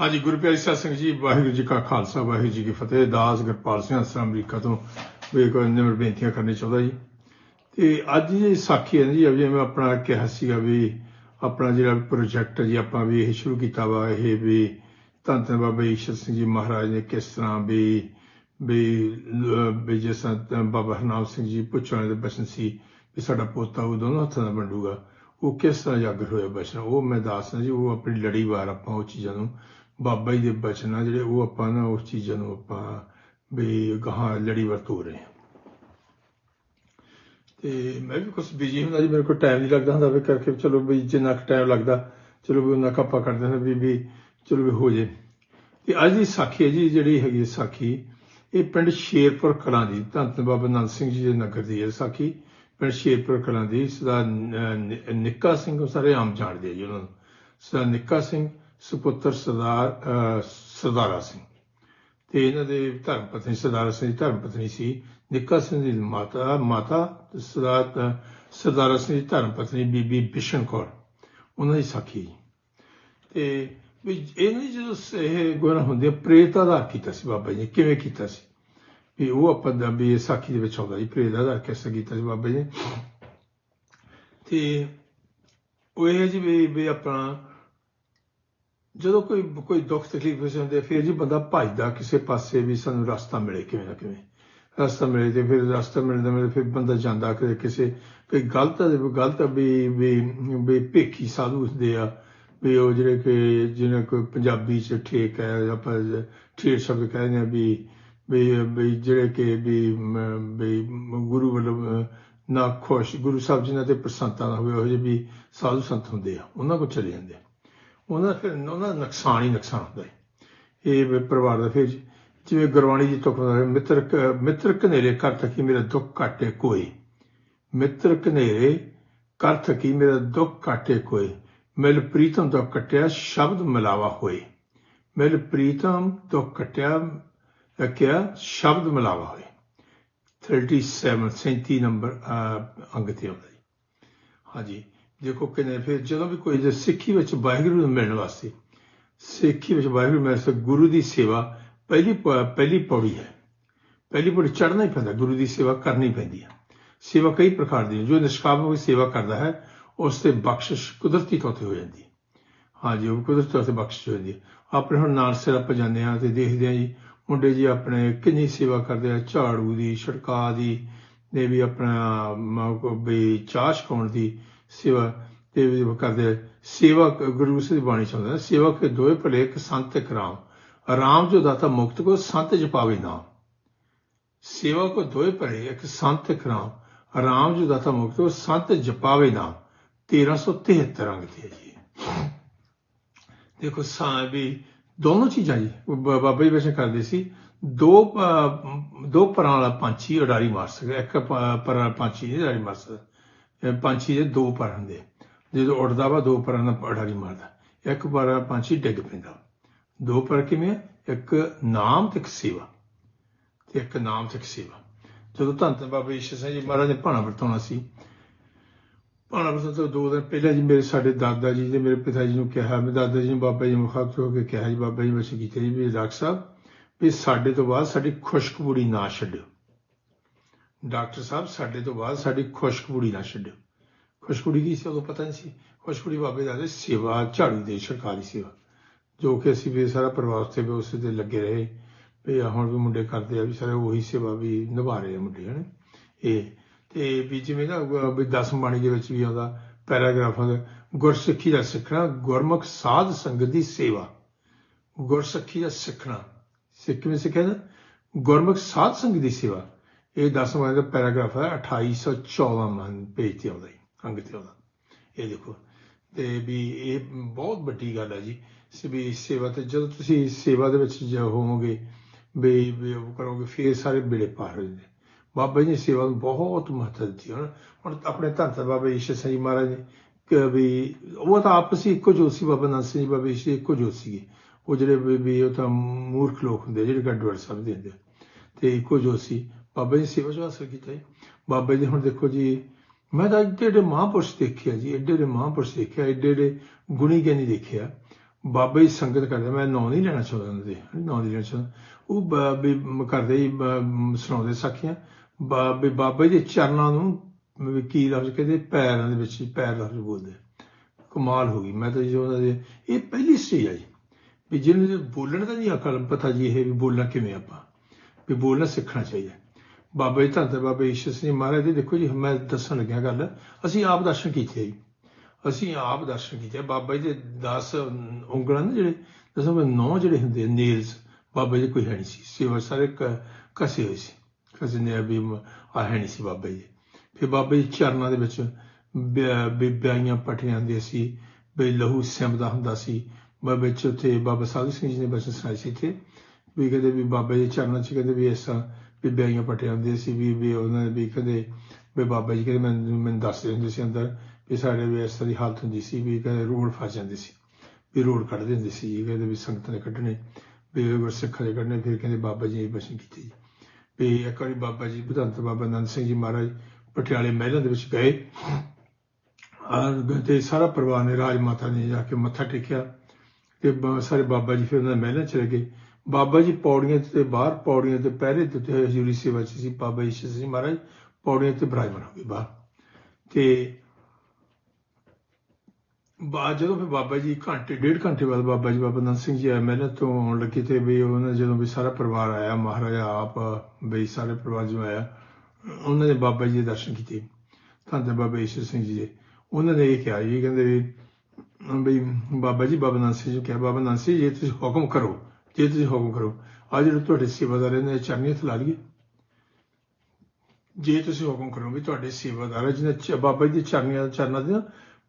ਹਾਂਜੀ, ਗੁਰੂ ਪਿਆਰੀ ਸਾਧ ਸੰਗਤ ਜੀ, ਵਾਹਿਗੁਰੂ ਜੀ ਕਾ ਖਾਲਸਾ, ਵਾਹਿਗੁਰੂ ਜੀ ਕੀ ਫਤਿਹ। ਦਾਸ ਗੁਰਪਾਲ ਸਿੰਘ ਅਸਰਾ ਅਮਰੀਕਾ ਤੋਂ ਵੀ ਬੇਨਤੀਆਂ ਕਰਨੀ ਚਾਹੁੰਦਾ ਜੀ। ਤੇ ਅੱਜ ਜੀ ਸਾਖੀ ਹੈ ਜੀ ਜਿਵੇਂ ਮੈਂ ਆਪਣਾ ਕਿਹਾ ਸੀਗਾ ਵੀ ਆਪਣਾ ਜਿਹੜਾ ਪ੍ਰੋਜੈਕਟ ਜੀ, ਆਪਾਂ ਵੀ ਇਹ ਸ਼ੁਰੂ ਕੀਤਾ ਵਾ, ਇਹ ਵੀ ਧੰਨ ਧੰਨ ਬਾਬਾ ਈਸ਼ਰ ਸਿੰਘ ਜੀ ਮਹਾਰਾਜ ਨੇ ਕਿਸ ਤਰ੍ਹਾਂ ਵੀ ਵੀ ਜਿਸ ਤਰ੍ਹਾਂ ਬਾਬਾ ਹਰਨਾਮ ਸਿੰਘ ਜੀ ਪੁੱਛਣ ਦੇ ਬਚਨ ਸੀ ਵੀ ਸਾਡਾ ਪੋਤਾ ਉਹ ਦੋਨੋਂ ਹੱਥਾਂ ਦਾ ਵੰਡੂਗਾ। ਉਹ ਕਿਸ ਤਰ੍ਹਾਂ ਜਾਗਰ ਹੋਇਆ ਬਚਨ? ਉਹ ਮੈਂ ਦੱਸਦਾ ਜੀ, ਉਹ ਆਪਣੀ ਲੜੀਵਾਰ ਆਪਾਂ ਉਹ ਚੀਜ਼ਾਂ ਨੂੰ ਬਾਬਾ ਜੀ ਦੇ ਬਚਨ ਆ ਜਿਹੜੇ, ਉਹ ਆਪਾਂ ਨਾ ਉਸ ਚੀਜ਼ਾਂ ਨੂੰ ਆਪਾਂ ਵੀ ਗਾਹਾਂ ਲੜੀ ਤੋਰ ਰਹੇ ਹਾਂ। ਤੇ ਮੈਂ ਵੀ ਕੁਝ ਬਿਜ਼ੀ ਹੁੰਦਾ ਜੀ ਮੇਰੇ ਕੋਲ ਟਾਈਮ ਨਹੀਂ ਲੱਗਦਾ ਹੁੰਦਾ ਵੀ ਕਰਕੇ ਚਲੋ ਵੀ ਜਿੰਨਾ ਕੁ ਟਾਈਮ ਲੱਗਦਾ, ਚਲੋ ਵੀ ਉਹਨਾਂ ਕੱਪਾ ਕਰਦੇ ਹਾਂ, ਵੀ ਵੀ ਚਲੋ ਵੀ ਹੋ ਜੇ। ਤੇ ਅੱਜ ਦੀ ਸਾਖੀ ਹੈ ਜੀ, ਜਿਹੜੀ ਹੈਗੀ ਸਾਖੀ, ਇਹ ਪਿੰਡ ਸ਼ੇਰਪੁਰ ਕਲਾਂ ਦੀ, ਧੰਨ ਧੰਨ ਬਾਬਾ ਨੰਦ ਸਿੰਘ ਜੀ ਦੇ ਨਗਰ ਦੀ ਹੈ ਸਾਖੀ। ਪਿੰਡ ਸ਼ੇਰਪੁਰ ਕਲਾਂ ਦੀ, ਸਦਾ ਨਿੱਕਾ ਸਿੰਘ, ਉਹ ਸਾਰੇ ਆਮ ਜਾਣਦੇ ਆ ਜੀ ਉਹਨਾਂ ਨੂੰ। ਸਦਾ ਨਿੱਕਾ ਸਿੰਘ ਸੁਪੁੱਤਰ ਸਰਦਾਰ ਸਰਦਾਰਾ ਸਿੰਘ। ਤੇ ਇਹਨਾਂ ਦੇ ਧਰਮ ਪਤਨੀ ਸਰਦਾਰਾ ਸਿੰਘ ਦੀ ਧਰਮ ਪਤਨੀ ਸੀ ਨਿੱਕਾ ਸਿੰਘ ਦੀ ਮਾਤਾ ਮਾਤਾ ਤੇ ਸਰਦਾਰ ਸਰਦਾਰਾ ਸਿੰਘ ਦੀ ਧਰਮ ਪਤਨੀ ਬੀਬੀ ਬਿਸ਼ਨ ਕੌਰ ਉਹਨਾਂ ਦੀ ਸਾਖੀ। ਤੇ ਵੀ ਇਹਨਾਂ ਦੀ ਜਦੋਂ ਇਹ ਗੁਣ ਹੁੰਦੇ ਆ, ਪ੍ਰੇਤ ਆਧਾਰ ਕੀਤਾ ਸੀ ਬਾਬਾ ਜੀ ਨੇ ਕਿਵੇਂ ਕੀਤਾ ਸੀ? ਵੀ ਉਹ ਆਪਾਂ ਦਾ ਵੀ ਇਹ ਸਾਖੀ ਦੇ ਵਿੱਚ ਆਉਂਦਾ ਜੀ ਪ੍ਰੇਤ ਆਧਾਰ ਕਿਸ ਕੀਤਾ ਸੀ ਬਾਬਾ ਜੀ ਨੇ? ਤੇ ਉਹ ਇਹ ਜੀ ਵੀ ਆਪਣਾ ਜਦੋਂ ਕੋਈ ਕੋਈ ਦੁੱਖ ਤਕਲੀਫ ਹੋ ਜਾਂਦੀ ਫਿਰ ਜੀ ਬੰਦਾ ਭੱਜਦਾ ਕਿਸੇ ਪਾਸੇ ਵੀ ਸਾਨੂੰ ਰਸਤਾ ਮਿਲੇ ਕਿਵੇਂ ਨਾ ਕਿਵੇਂ। ਰਸਤਾ ਮਿਲੇ ਤੇ ਫਿਰ ਰਸਤਾ ਮਿਲਦਾ ਮਿਲਦਾ ਫਿਰ ਬੰਦਾ ਜਾਂਦਾ ਕਿ ਕਿਸੇ, ਕੋਈ ਗਲਤ ਹੈ ਗਲਤ ਵੀ ਵੀ ਵੀ ਭੇਖੀ ਸਾਧੂ ਹੁੰਦੇ ਆ, ਵੀ ਉਹ ਜਿਹੜੇ ਕਿ, ਜਿਹਨਾਂ ਕੋਈ ਪੰਜਾਬੀ ਚ ਠੇਕ ਹੈ, ਆਪਾਂ ਠੇਠ ਸ਼ਬਦ ਕਹਿੰਦੇ ਆ ਵੀ ਵੀ ਜਿਹੜੇ ਕਿ ਵੀ ਵੀ ਗੁਰੂ ਵੱਲੋਂ, ਨਾ ਖੁਸ਼, ਗੁਰੂ ਸਾਹਿਬ ਜੀ ਨਾਲ ਤੇ ਪ੍ਰਸੰਤਾਂ ਨਾ ਹੋਵੇ, ਉਹ ਜਿਹੇ ਵੀ ਸਾਧੂ ਸੰਤ ਹੁੰਦੇ ਆ, ਉਹਨਾਂ ਕੋਲ ਚਲੇ ਜਾਂਦੇ ਆ। ਉਹਨਾਂ ਦਾ ਫਿਰ ਉਹਨਾਂ ਦਾ ਨੁਕਸਾਨ ਹੀ ਨੁਕਸਾਨ ਹੁੰਦਾ ਹੈ। ਇਹ ਪਰਿਵਾਰ ਦਾ ਫਿਰ ਜਿਵੇਂ ਗੁਰਬਾਣੀ ਜੀ ਤੋਂ ਕਹਿੰਦਾ ਮਿੱਤਰ ਮਿੱਤਰ ਕਨੇਰੇ ਕਰ ਥਕੀ ਮੇਰਾ ਦੁੱਖ ਕਾਟੇ ਕੋਈ ਮਿੱਤਰ ਕਨੇਰੇ ਕਰ ਥਕੀ ਮੇਰਾ ਦੁੱਖ ਕਾਟੇ ਕੋਈ ਮਿਲ ਪ੍ਰੀਤਮ ਦੁੱਖ ਕਟਿਆ ਸ਼ਬਦ ਮਿਲਾਵਾ ਹੋਏ। ਮਿਲ ਪ੍ਰੀਤਮ ਦੁੱਖ ਕਟਿਆ ਕਿਆ? ਸ਼ਬਦ ਮਿਲਾਵਾ ਹੋਏ। 37 37 ਨੰਬਰ ਅੰਗ ਤੇ ਆਉਂਦਾ ਜੀ। ਹਾਂਜੀ। ਦੇਖੋ ਕਿਨੇ ਫਿਰ ਜਦੋਂ ਵੀ ਕੋਈ ਜੇ ਸਿੱਖੀ ਵਿੱਚ ਵਾਹਿਗੁਰੂ ਨੂੰ ਮਿਲਣ ਵਾਸਤੇ, ਸਿੱਖੀ ਵਿੱਚ ਵਾਹਿਗੁਰੂ ਮਿਲਣ ਵਾਸਤੇ ਗੁਰੂ ਦੀ ਸੇਵਾ ਪਹਿਲੀ ਪਹਿਲੀ ਪੌੜੀ ਹੈ। ਪਹਿਲੀ ਪੌੜੀ ਚੜ੍ਹਨਾ ਹੀ ਪੈਂਦਾ, ਗੁਰੂ ਦੀ ਸੇਵਾ ਕਰਨੀ ਪੈਂਦੀ ਹੈ। ਸੇਵਾ ਕਈ ਪ੍ਰਕਾਰ ਦੀ ਜੋ ਨਿਸ਼ਕਾਮ ਹੋ ਸੇਵਾ ਕਰਦਾ ਹੈ, ਉਸ ਤੇ ਬਖਸ਼ਿਸ਼ ਕੁਦਰਤੀ ਤੌਰ ਤੇ ਹੋ ਜਾਂਦੀ ਹੈ। ਹਾਂਜੀ ਉਹ ਕੁਦਰਤੀ ਤੌਰ ਤੇ ਬਖਸ਼ਿਸ਼ ਹੋ ਜਾਂਦੀ ਹੈ। ਆਪਣੇ ਹੁਣ ਨਾਨਸਰ ਆਪਾਂ ਜਾਂਦੇ ਹਾਂ ਤੇ ਦੇਖਦੇ ਹਾਂ ਜੀ, ਮੁੰਡੇ ਜੀ ਆਪਣੇ ਕਿੰਨੀ ਸੇਵਾ ਕਰਦੇ ਆ, ਝਾੜੂ ਦੀ, ਛੜਕਾ ਦੀ, ਨੇ ਵੀ ਆਪਣਾ ਵੀ ਚਾਹ ਛਕਾਉਣ ਦੀ ਸੇਵਾ ਤੇ ਕਰਦੇ ਸੇਵਾ ਗੁਰੂ ਸਾਹਿਬ ਦੀ ਬਾਣੀ ਚਾਹੁੰਦਾ ਸੇਵਾ ਕੇ ਦੋਏ ਭਲੇ ਇੱਕ ਸੰਤ ਇੱਕ ਰਾਮ। ਰਾਮ ਜੋ ਦਾਤਾ ਮੁਕਤ ਕੋ, ਸੰਤ ਜਪਾਵੇ ਨਾਮ। ਸੇਵਾ ਕੋ ਦੋਏ ਭਲੇ ਇੱਕ ਸੰਤ ਇੱਕ ਰਾਮ। ਰਾਮ ਜੋ ਦਾਤਾ ਮੁਕਤ ਕੋ, ਸੰਤ ਜਪਾਵੇ ਨਾਮ। 1373 ਅੰਗ ਤੇ ਹੈ ਜੀ। ਦੇਖੋ ਸਾਂ ਵੀ ਦੋਨੋਂ ਚੀਜ਼ਾਂ ਜੀ। ਬ- ਬਾਬਾ ਜੀ ਵੈਸੇ ਕਰਦੇ ਸੀ। ਦੋ ਦੋ ਪਰਾਂ ਵਾਲਾ ਪੰਛੀ ਉਡਾਰੀ ਮਾਰ ਸਕਦਾ। ਇੱਕ ਪਰਾਂ ਵਾਲਾ ਪੰਛੀ ਨਹੀਂ ਉਡਾਰੀ ਮਾਰ ਸਕਦਾ। ਪੰਛੀ ਦੇ ਦੋ ਪਰ ਹੁੰਦੇ ਜਦੋਂ ਉੱਡਦਾ ਵਾ, ਦੋ ਪਰਾਂ ਦਾ ਉਡਾਰੀ ਮਾਰਦਾ। ਇੱਕ ਪਰ ਵਾਲਾ ਪੰਛੀ ਡਿੱਗ ਪੈਂਦਾ। ਦੋ ਪਰ ਕਿਵੇਂ? ਆ? ਇੱਕ ਨਾਮ ਤੇ ਇੱਕ ਸੇਵਾ। ਤੇ ਇੱਕ ਨਾਮ ਤੇ ਇੱਕ ਸੇਵਾ। ਜਦੋਂ ਧੰਨ ਧੰਨ ਬਾਬਾ ਈਸ਼ਰ ਸਿੰਘ ਜੀ ਮਹਾਰਾਜ ਨੇ ਭਾਣਾ ਵਰਤਾਉਣਾ ਸੀ। ਭਾਣਾ ਵਰਤਾਉਣ ਤੋਂ ਦੋ ਦਿਨ ਪਹਿਲਾਂ ਜੀ ਮੇਰੇ ਸਾਡੇ ਦਾਦਾ ਜੀ ਨੇ ਮੇਰੇ ਪਿਤਾ ਜੀ ਨੂੰ ਕਿਹਾ, ਮੈਂ ਦਾਦਾ ਜੀ ਨੂੰ ਬਾਬਾ ਜੀ ਨੂੰ ਮੁਖਾਤਬ ਹੋ ਕੇ ਕਿਹਾ ਜੀ, ਬਾਬਾ ਜੀ ਵੈਸੇ ਕੀਤੇ ਜੀ ਵੀ ਡਾਕਟਰ ਸਾਹਿਬ, ਵੀ ਸਾਡੇ ਤੋਂ ਬਾਅਦ ਸਾਡੀ ਖੁਸ਼ਕਬੂਰੀ ਨਾ ਛੱਡਿਓ। ਡਾਕਟਰ ਸਾਹਿਬ, ਸਾਡੇ ਤੋਂ ਬਾਅਦ ਸਾਡੀ ਖੁਸ਼ਕਬੂੜੀ ਨਾ ਛੱਡਿਓ। ਖੁਸ਼ਕਬੂੜੀ ਕੀ ਸੀ ਉਦੋਂ ਪਤਾ ਨਹੀਂ ਸੀ? ਖੁਸ਼ਕਬੂੜੀ ਬਾਬੇ ਦਾ ਸੇਵਾ, ਝਾੜੂ ਦੇ ਸਰਕਾਰੀ ਸੇਵਾ। ਜੋ ਕਿ ਅਸੀਂ ਵੀ ਸਾਰਾ ਪਰਿਵਾਰ ਉੱਤੇ ਵੀ ਉਸੇ ਤੇ ਲੱਗੇ ਰਹੇ। ਵੀ ਆਹ ਹੁਣ ਵੀ ਮੁੰਡੇ ਕਰਦੇ ਆ, ਵੀ ਸਾਰੇ ਉਹੀ ਸੇਵਾ ਵੀ ਨਿਭਾ ਰਹੇ ਆ ਮੁੰਡੇ, ਹਨ? ਇਹ, ਤੇ ਵੀ ਜਿਵੇਂ ਨਾ, ਵੀ ਦਸਮ ਬਾਣੀ ਦੇ ਵਿੱਚ ਵੀ ਆਉਂਦਾ, ਪੈਰਾਗ੍ਰਾਫਾਂ ਦਾ, ਗੁਰਸਿੱਖੀ ਦਾ ਸਿੱਖਣਾ, ਗੁਰਮੁਖ ਸਾਧ ਸੰਗਤ ਦੀ ਸੇਵਾ। ਗੁਰਸਿੱਖੀ ਦਾ ਸਿੱਖਣਾ। ਸਿੱਖ ਕਿਵੇਂ ਸਿੱਖਿਆ ਨਾ ਗੁਰਮੁਖ ਸਾਧ ਸੰਗਤ ਦੀ ਸੇਵਾ। ਇਹ ਦਸਮ ਬਾਣੀ ਦਾ ਪੈਰਾਗ੍ਰਾਫ ਹੈ 2814 ਮਨ ਪੇਜ ਤੇ ਆਉਂਦਾ ਹੈ ਅੰਗ ਤੇ ਆਉਂਦਾ। ਇਹ ਦੇਖੋ, ਤੇ ਵੀ ਇਹ ਬਹੁਤ ਵੱਡੀ ਗੱਲ ਹੈ ਜੀ ਵੀ ਸੇਵਾ ਤੇ ਜਦੋਂ ਤੁਸੀਂ ਸੇਵਾ ਦੇ ਵਿੱਚ ਹੋਵੋਗੇ, ਵੀ ਉਹ ਕਰੋਗੇ, ਫੇਰ ਸਾਰੇ ਬੇੜੇ ਪਾਰ ਹੋ ਜਾਂਦੇ। ਬਾਬਾ ਜੀ ਨੇ ਸੇਵਾ ਨੂੰ ਬਹੁਤ ਮਹੱਤਵ ਦਿੱਤੀ, ਹੁਣ ਹੁਣ ਆਪਣੇ ਧੰਨ ਧੰਨ ਬਾਬਾ ਈਸ਼ਰ ਸਿੰਘ ਜੀ ਮਹਾਰਾਜ ਨੇ ਵੀ ਉਹ ਤਾਂ ਆਪਸ ਹੀ ਇੱਕੋ ਜੋ ਸੀ, ਬਾਬਾ ਨਾਨਕ ਸਿੰਘ ਜੀ, ਬਾਬਾ ਈਸ਼ਰ ਇੱਕੋ ਜੋ ਸੀਗੇ। ਉਹ ਜਿਹੜੇ ਵੀ ਉਹ ਤਾਂ ਮੂਰਖ ਲੋਕ ਹੁੰਦੇ ਜਿਹੜੇ ਗੱਡਵੜ ਸਮਝਦੇ ਹੁੰਦੇ ਤੇ ਇੱਕੋ ਜੋ ਸੀ। ਬਾਬਾ ਜੀ ਸੇਵਾ ਜੋ ਹਾਸਲ ਕੀਤਾ ਜੀ। ਬਾਬਾ ਜੀ ਹੁਣ ਦੇਖੋ ਜੀ, ਮੈਂ ਤਾਂ ਏਡੇ ਏਡੇ ਮਹਾਂਪੁਰਸ਼ ਦੇਖਿਆ ਜੀ ਏਡੇ ਏਡੇ ਮਹਾਂਪੁਰਸ਼ ਦੇਖਿਆ ਏਡੇ ਏਡੇ ਗੁਣੀ ਗਿਆਨੀ ਦੇਖਿਆ। ਬਾਬਾ ਜੀ ਸੰਗਤ ਕਰਦੇ, ਮੈਂ ਨਾਂ ਨਹੀਂ ਲੈਣਾ ਚਾਹੁੰਦਾ ਉਹਨਾਂ ਦੇ, ਨਾਂ ਨਹੀਂ ਲੈਣਾ ਚਾਹੁੰਦਾ। ਉਹ ਬ- ਕਰਦੇ ਹੀ ਸੁਣਾਉਂਦੇ ਸਾਖੀਆਂ। ਬਾਬੇ ਬਾਬਾ ਜੀ ਦੇ ਚਰਨਾਂ ਨੂੰ ਕੀ ਲਫ਼ਜ਼ ਕਹਿੰਦੇ, ਪੈਰਾਂ ਦੇ ਵਿੱਚ ਪੈਰ ਲਫ਼ਜ਼ ਬੋਲਦੇ। ਕਮਾਲ ਹੋ ਗਈ। ਮੈਂ ਤਾਂ ਜੀ ਉਹਨਾਂ ਦੇ, ਇਹ ਪਹਿਲੀ ਸਟੇਜ ਆ ਜੀ। ਵੀ ਜਿਹਨੂੰ ਬੋਲਣ ਦਾ ਨਹੀਂ ਅਕਲ ਪਤਾ ਜੀ ਇਹ ਵੀ ਬੋਲਣਾ ਕਿਵੇਂ ਆਪਾਂ। ਵੀ ਬੋਲਣਾ ਸਿੱਖਣਾ ਚਾਹੀਦਾ। ਬਾਬਾ ਜੀ, ਧੰਨ ਧੰਨ ਬਾਬਾ ਈਸ਼ਰ ਸਿੰਘ ਮਹਾਰਾਜ ਦੇ ਦੇਖੋ ਜੀ, ਮੈਂ ਦੱਸਣ ਲੱਗਿਆ ਗੱਲ, ਅਸੀਂ ਆਪ ਦਰਸ਼ਨ ਕੀਤੇ ਜੀ। ਅਸੀਂ ਆਪ ਦਰਸ਼ਨ ਕੀਤੇ ਬਾਬਾ ਜੀ ਦੇ 10 ਉਂਗਲਾਂ ਨੇ ਜਿਹੜੇ, ਦਸਾਂ ਨੌ ਜਿਹੜੇ ਹੁੰਦੇ ਨੇਲਸ, ਬਾਬਾ ਜੀ ਕੋਈ ਹੈ ਨਹੀਂ ਸੀ। ਸੇਵਾ ਸਾਰੇ ਕ- ਕਸੇ ਹੋਏ ਸੀ। ਕਸੇ ਨੇ ਵੀ ਮ- ਆ ਹੈ ਨਹੀਂ ਸੀ ਬਾਬਾ ਜੀ। ਫਿਰ ਬਾਬਾ ਜੀ ਚਰਨਾਂ ਦੇ ਵਿੱਚ ਬਿ- ਬਿ- ਬਿਆਈਆਂ ਪਟੀਆਂ ਦੇ ਸੀ ਬਈ ਲਹੂ ਸਿਮਦਾ ਹੁੰਦਾ ਸੀ। ਬਾਬਾ ਵਿੱਚ ਉੱਥੇ ਬਾਬਾ ਸਾਧੂ ਸਿੰਘ ਜੀ ਨੇ ਬਚਨ ਸੁਣਾਏ ਸੀ ਇੱਥੇ, ਵੀ ਕਹਿੰਦੇ ਵੀ ਬਾਬਾ ਜੀ ਚਰਨਾਂ 'ਚ ਕਹਿੰਦੇ ਵੀ ਇਸ ਤਰ੍ਹਾਂ ਵੀ ਬਿਆਈਆਂ ਪਟੀਆਂ ਹੁੰਦੀਆਂ ਸੀ ਵੀ ਵੀ ਉਹਨਾਂ ਨੇ ਵੀ ਕਹਿੰਦੇ ਵੀ ਬਾਬਾ ਜੀ ਕਹਿੰਦੇ ਮੈਨੂੰ ਮੈਨੂੰ ਦੱਸਦੇ ਹੁੰਦੇ ਸੀ ਅੰਦਰ ਵੀ ਸਾਡੇ ਵੀ ਇਸ ਤਰ੍ਹਾਂ ਦੀ ਹਾਲਤ ਹੁੰਦੀ ਸੀ ਵੀ ਕਹਿੰਦੇ ਰੋਡ ਫਸ ਜਾਂਦੇ ਸੀ, ਵੀ ਰੋਡ ਕੱਢ ਦਿੰਦੇ ਸੀ ਜੀ ਕਹਿੰਦੇ ਵੀ ਸੰਗਤ ਨੇ ਕੱਢਣੇ, ਵੀ ਗੁਰਸਿੱਖਾਂ ਦੇ ਕੱਢਣੇ, ਫਿਰ ਕਹਿੰਦੇ ਬਾਬਾ ਜੀ ਨੇ ਬਚਨ ਕੀਤੀ ਜੀ। ਵੀ ਇੱਕ ਵਾਰੀ ਬਾਬਾ ਜੀ, ਬਧੰਤ ਬਾਬਾ ਨੰਦ ਸਿੰਘ ਜੀ ਮਹਾਰਾਜ ਪਟਿਆਲੇ ਮਹਿਲਾਂ ਦੇ ਵਿੱਚ ਗਏ। ਔਰ ਤੇ ਸਾਰਾ ਪਰਿਵਾਰ ਨੇ ਰਾਜ ਮਾਤਾ ਨੇ ਜਾ ਕੇ ਮੱਥਾ ਟੇਕਿਆ ਤੇ ਸਾਰੇ ਬਾਬਾ ਜੀ ਫਿਰ ਉਹਨਾਂ ਦੇ ਮਹਿਲਾਂ ਚਲੇ ਗਏ। ਬਾਬਾ ਜੀ ਪੌੜੀਆਂ ਤੇ ਬਾਹਰ, ਪੌੜੀਆਂ ਤੇ ਪਹਿਰੇ ਦਿੱਤੇ ਹੋਏ ਹਜ਼ੂਰੀ ਸੇਵਾ 'ਚ ਸੀ, ਬਾਬਾ ਈਸ਼ਰ ਸਿੰਘ ਮਹਾਰਾਜ, ਪੌੜੀਆਂ ਤੇ ਬਿਰਾਜਮਾਨ ਹੋ ਗਏ ਬਾਹਰ। ਤੇ ਬਾਅਦ ਜਦੋਂ ਫਿਰ ਬਾਬਾ ਜੀ ਘੰਟੇ, ਡੇਢ ਘੰਟੇ ਬਾਅਦ ਬਾਬਾ ਜੀ ਬਾਬਾ ਨੰਦ ਸਿੰਘ ਜੀ ਆਏ ਮਹਿਲਾਂ ਤੋਂ ਆਉਣ ਲੱਗੇ ਤੇ ਵੀ ਉਹਨਾਂ ਜਦੋਂ ਵੀ ਸਾਰਾ ਪਰਿਵਾਰ ਆਇਆ, ਮਹਾਰਾਜਾ ਆਪ, ਬਈ ਸਾਰੇ ਪਰਿਵਾਰ ਜੋ ਆਇਆ, ਉਹਨਾਂ ਨੇ ਬਾਬਾ ਜੀ ਦੇ ਦਰਸ਼ਨ ਕੀਤੇ। ਧੰਨ ਧੰਨ ਬਾਬਾ ਈਸ਼ਰ ਸਿੰਘ ਜੀ ਦੇ, ਉਹਨਾਂ ਨੇ ਇਹ ਕਿਹਾ ਜੀ ਕਹਿੰਦੇ ਵੀ ਵੀ ਬਾਬਾ ਜੀ, ਬਾਬਾ ਨੰਦ ਸਿੰਘ ਜੀ ਕਿਹਾ, ਬਾਬਾ ਨੰਦ ਸਿੰਘ ਜੀ, ਤੁਸੀਂ ਹੁਕਮ ਕਰੋ। ਜੇ ਤੁਸੀਂ ਹੁਕਮ ਕਰੋ। ਆ ਜਿਹੜੇ ਤੁਹਾਡੇ ਸੇਵਾਦਾਰ ਨੇ ਚਰਨੀਆਂ ਥਲਾ ਲਈਏ, ਜੇ ਤੁਸੀਂ ਹੁਕਮ ਕਰੋ ਵੀ ਤੁਹਾਡੇ ਸੇਵਾਦਾਰ ਜਿਹਨੇ ਬਾਬਾ ਜੀ ਦੀ ਚਰਨੀਆਂ, ਚਰਨਾਂ ਦੀਆਂ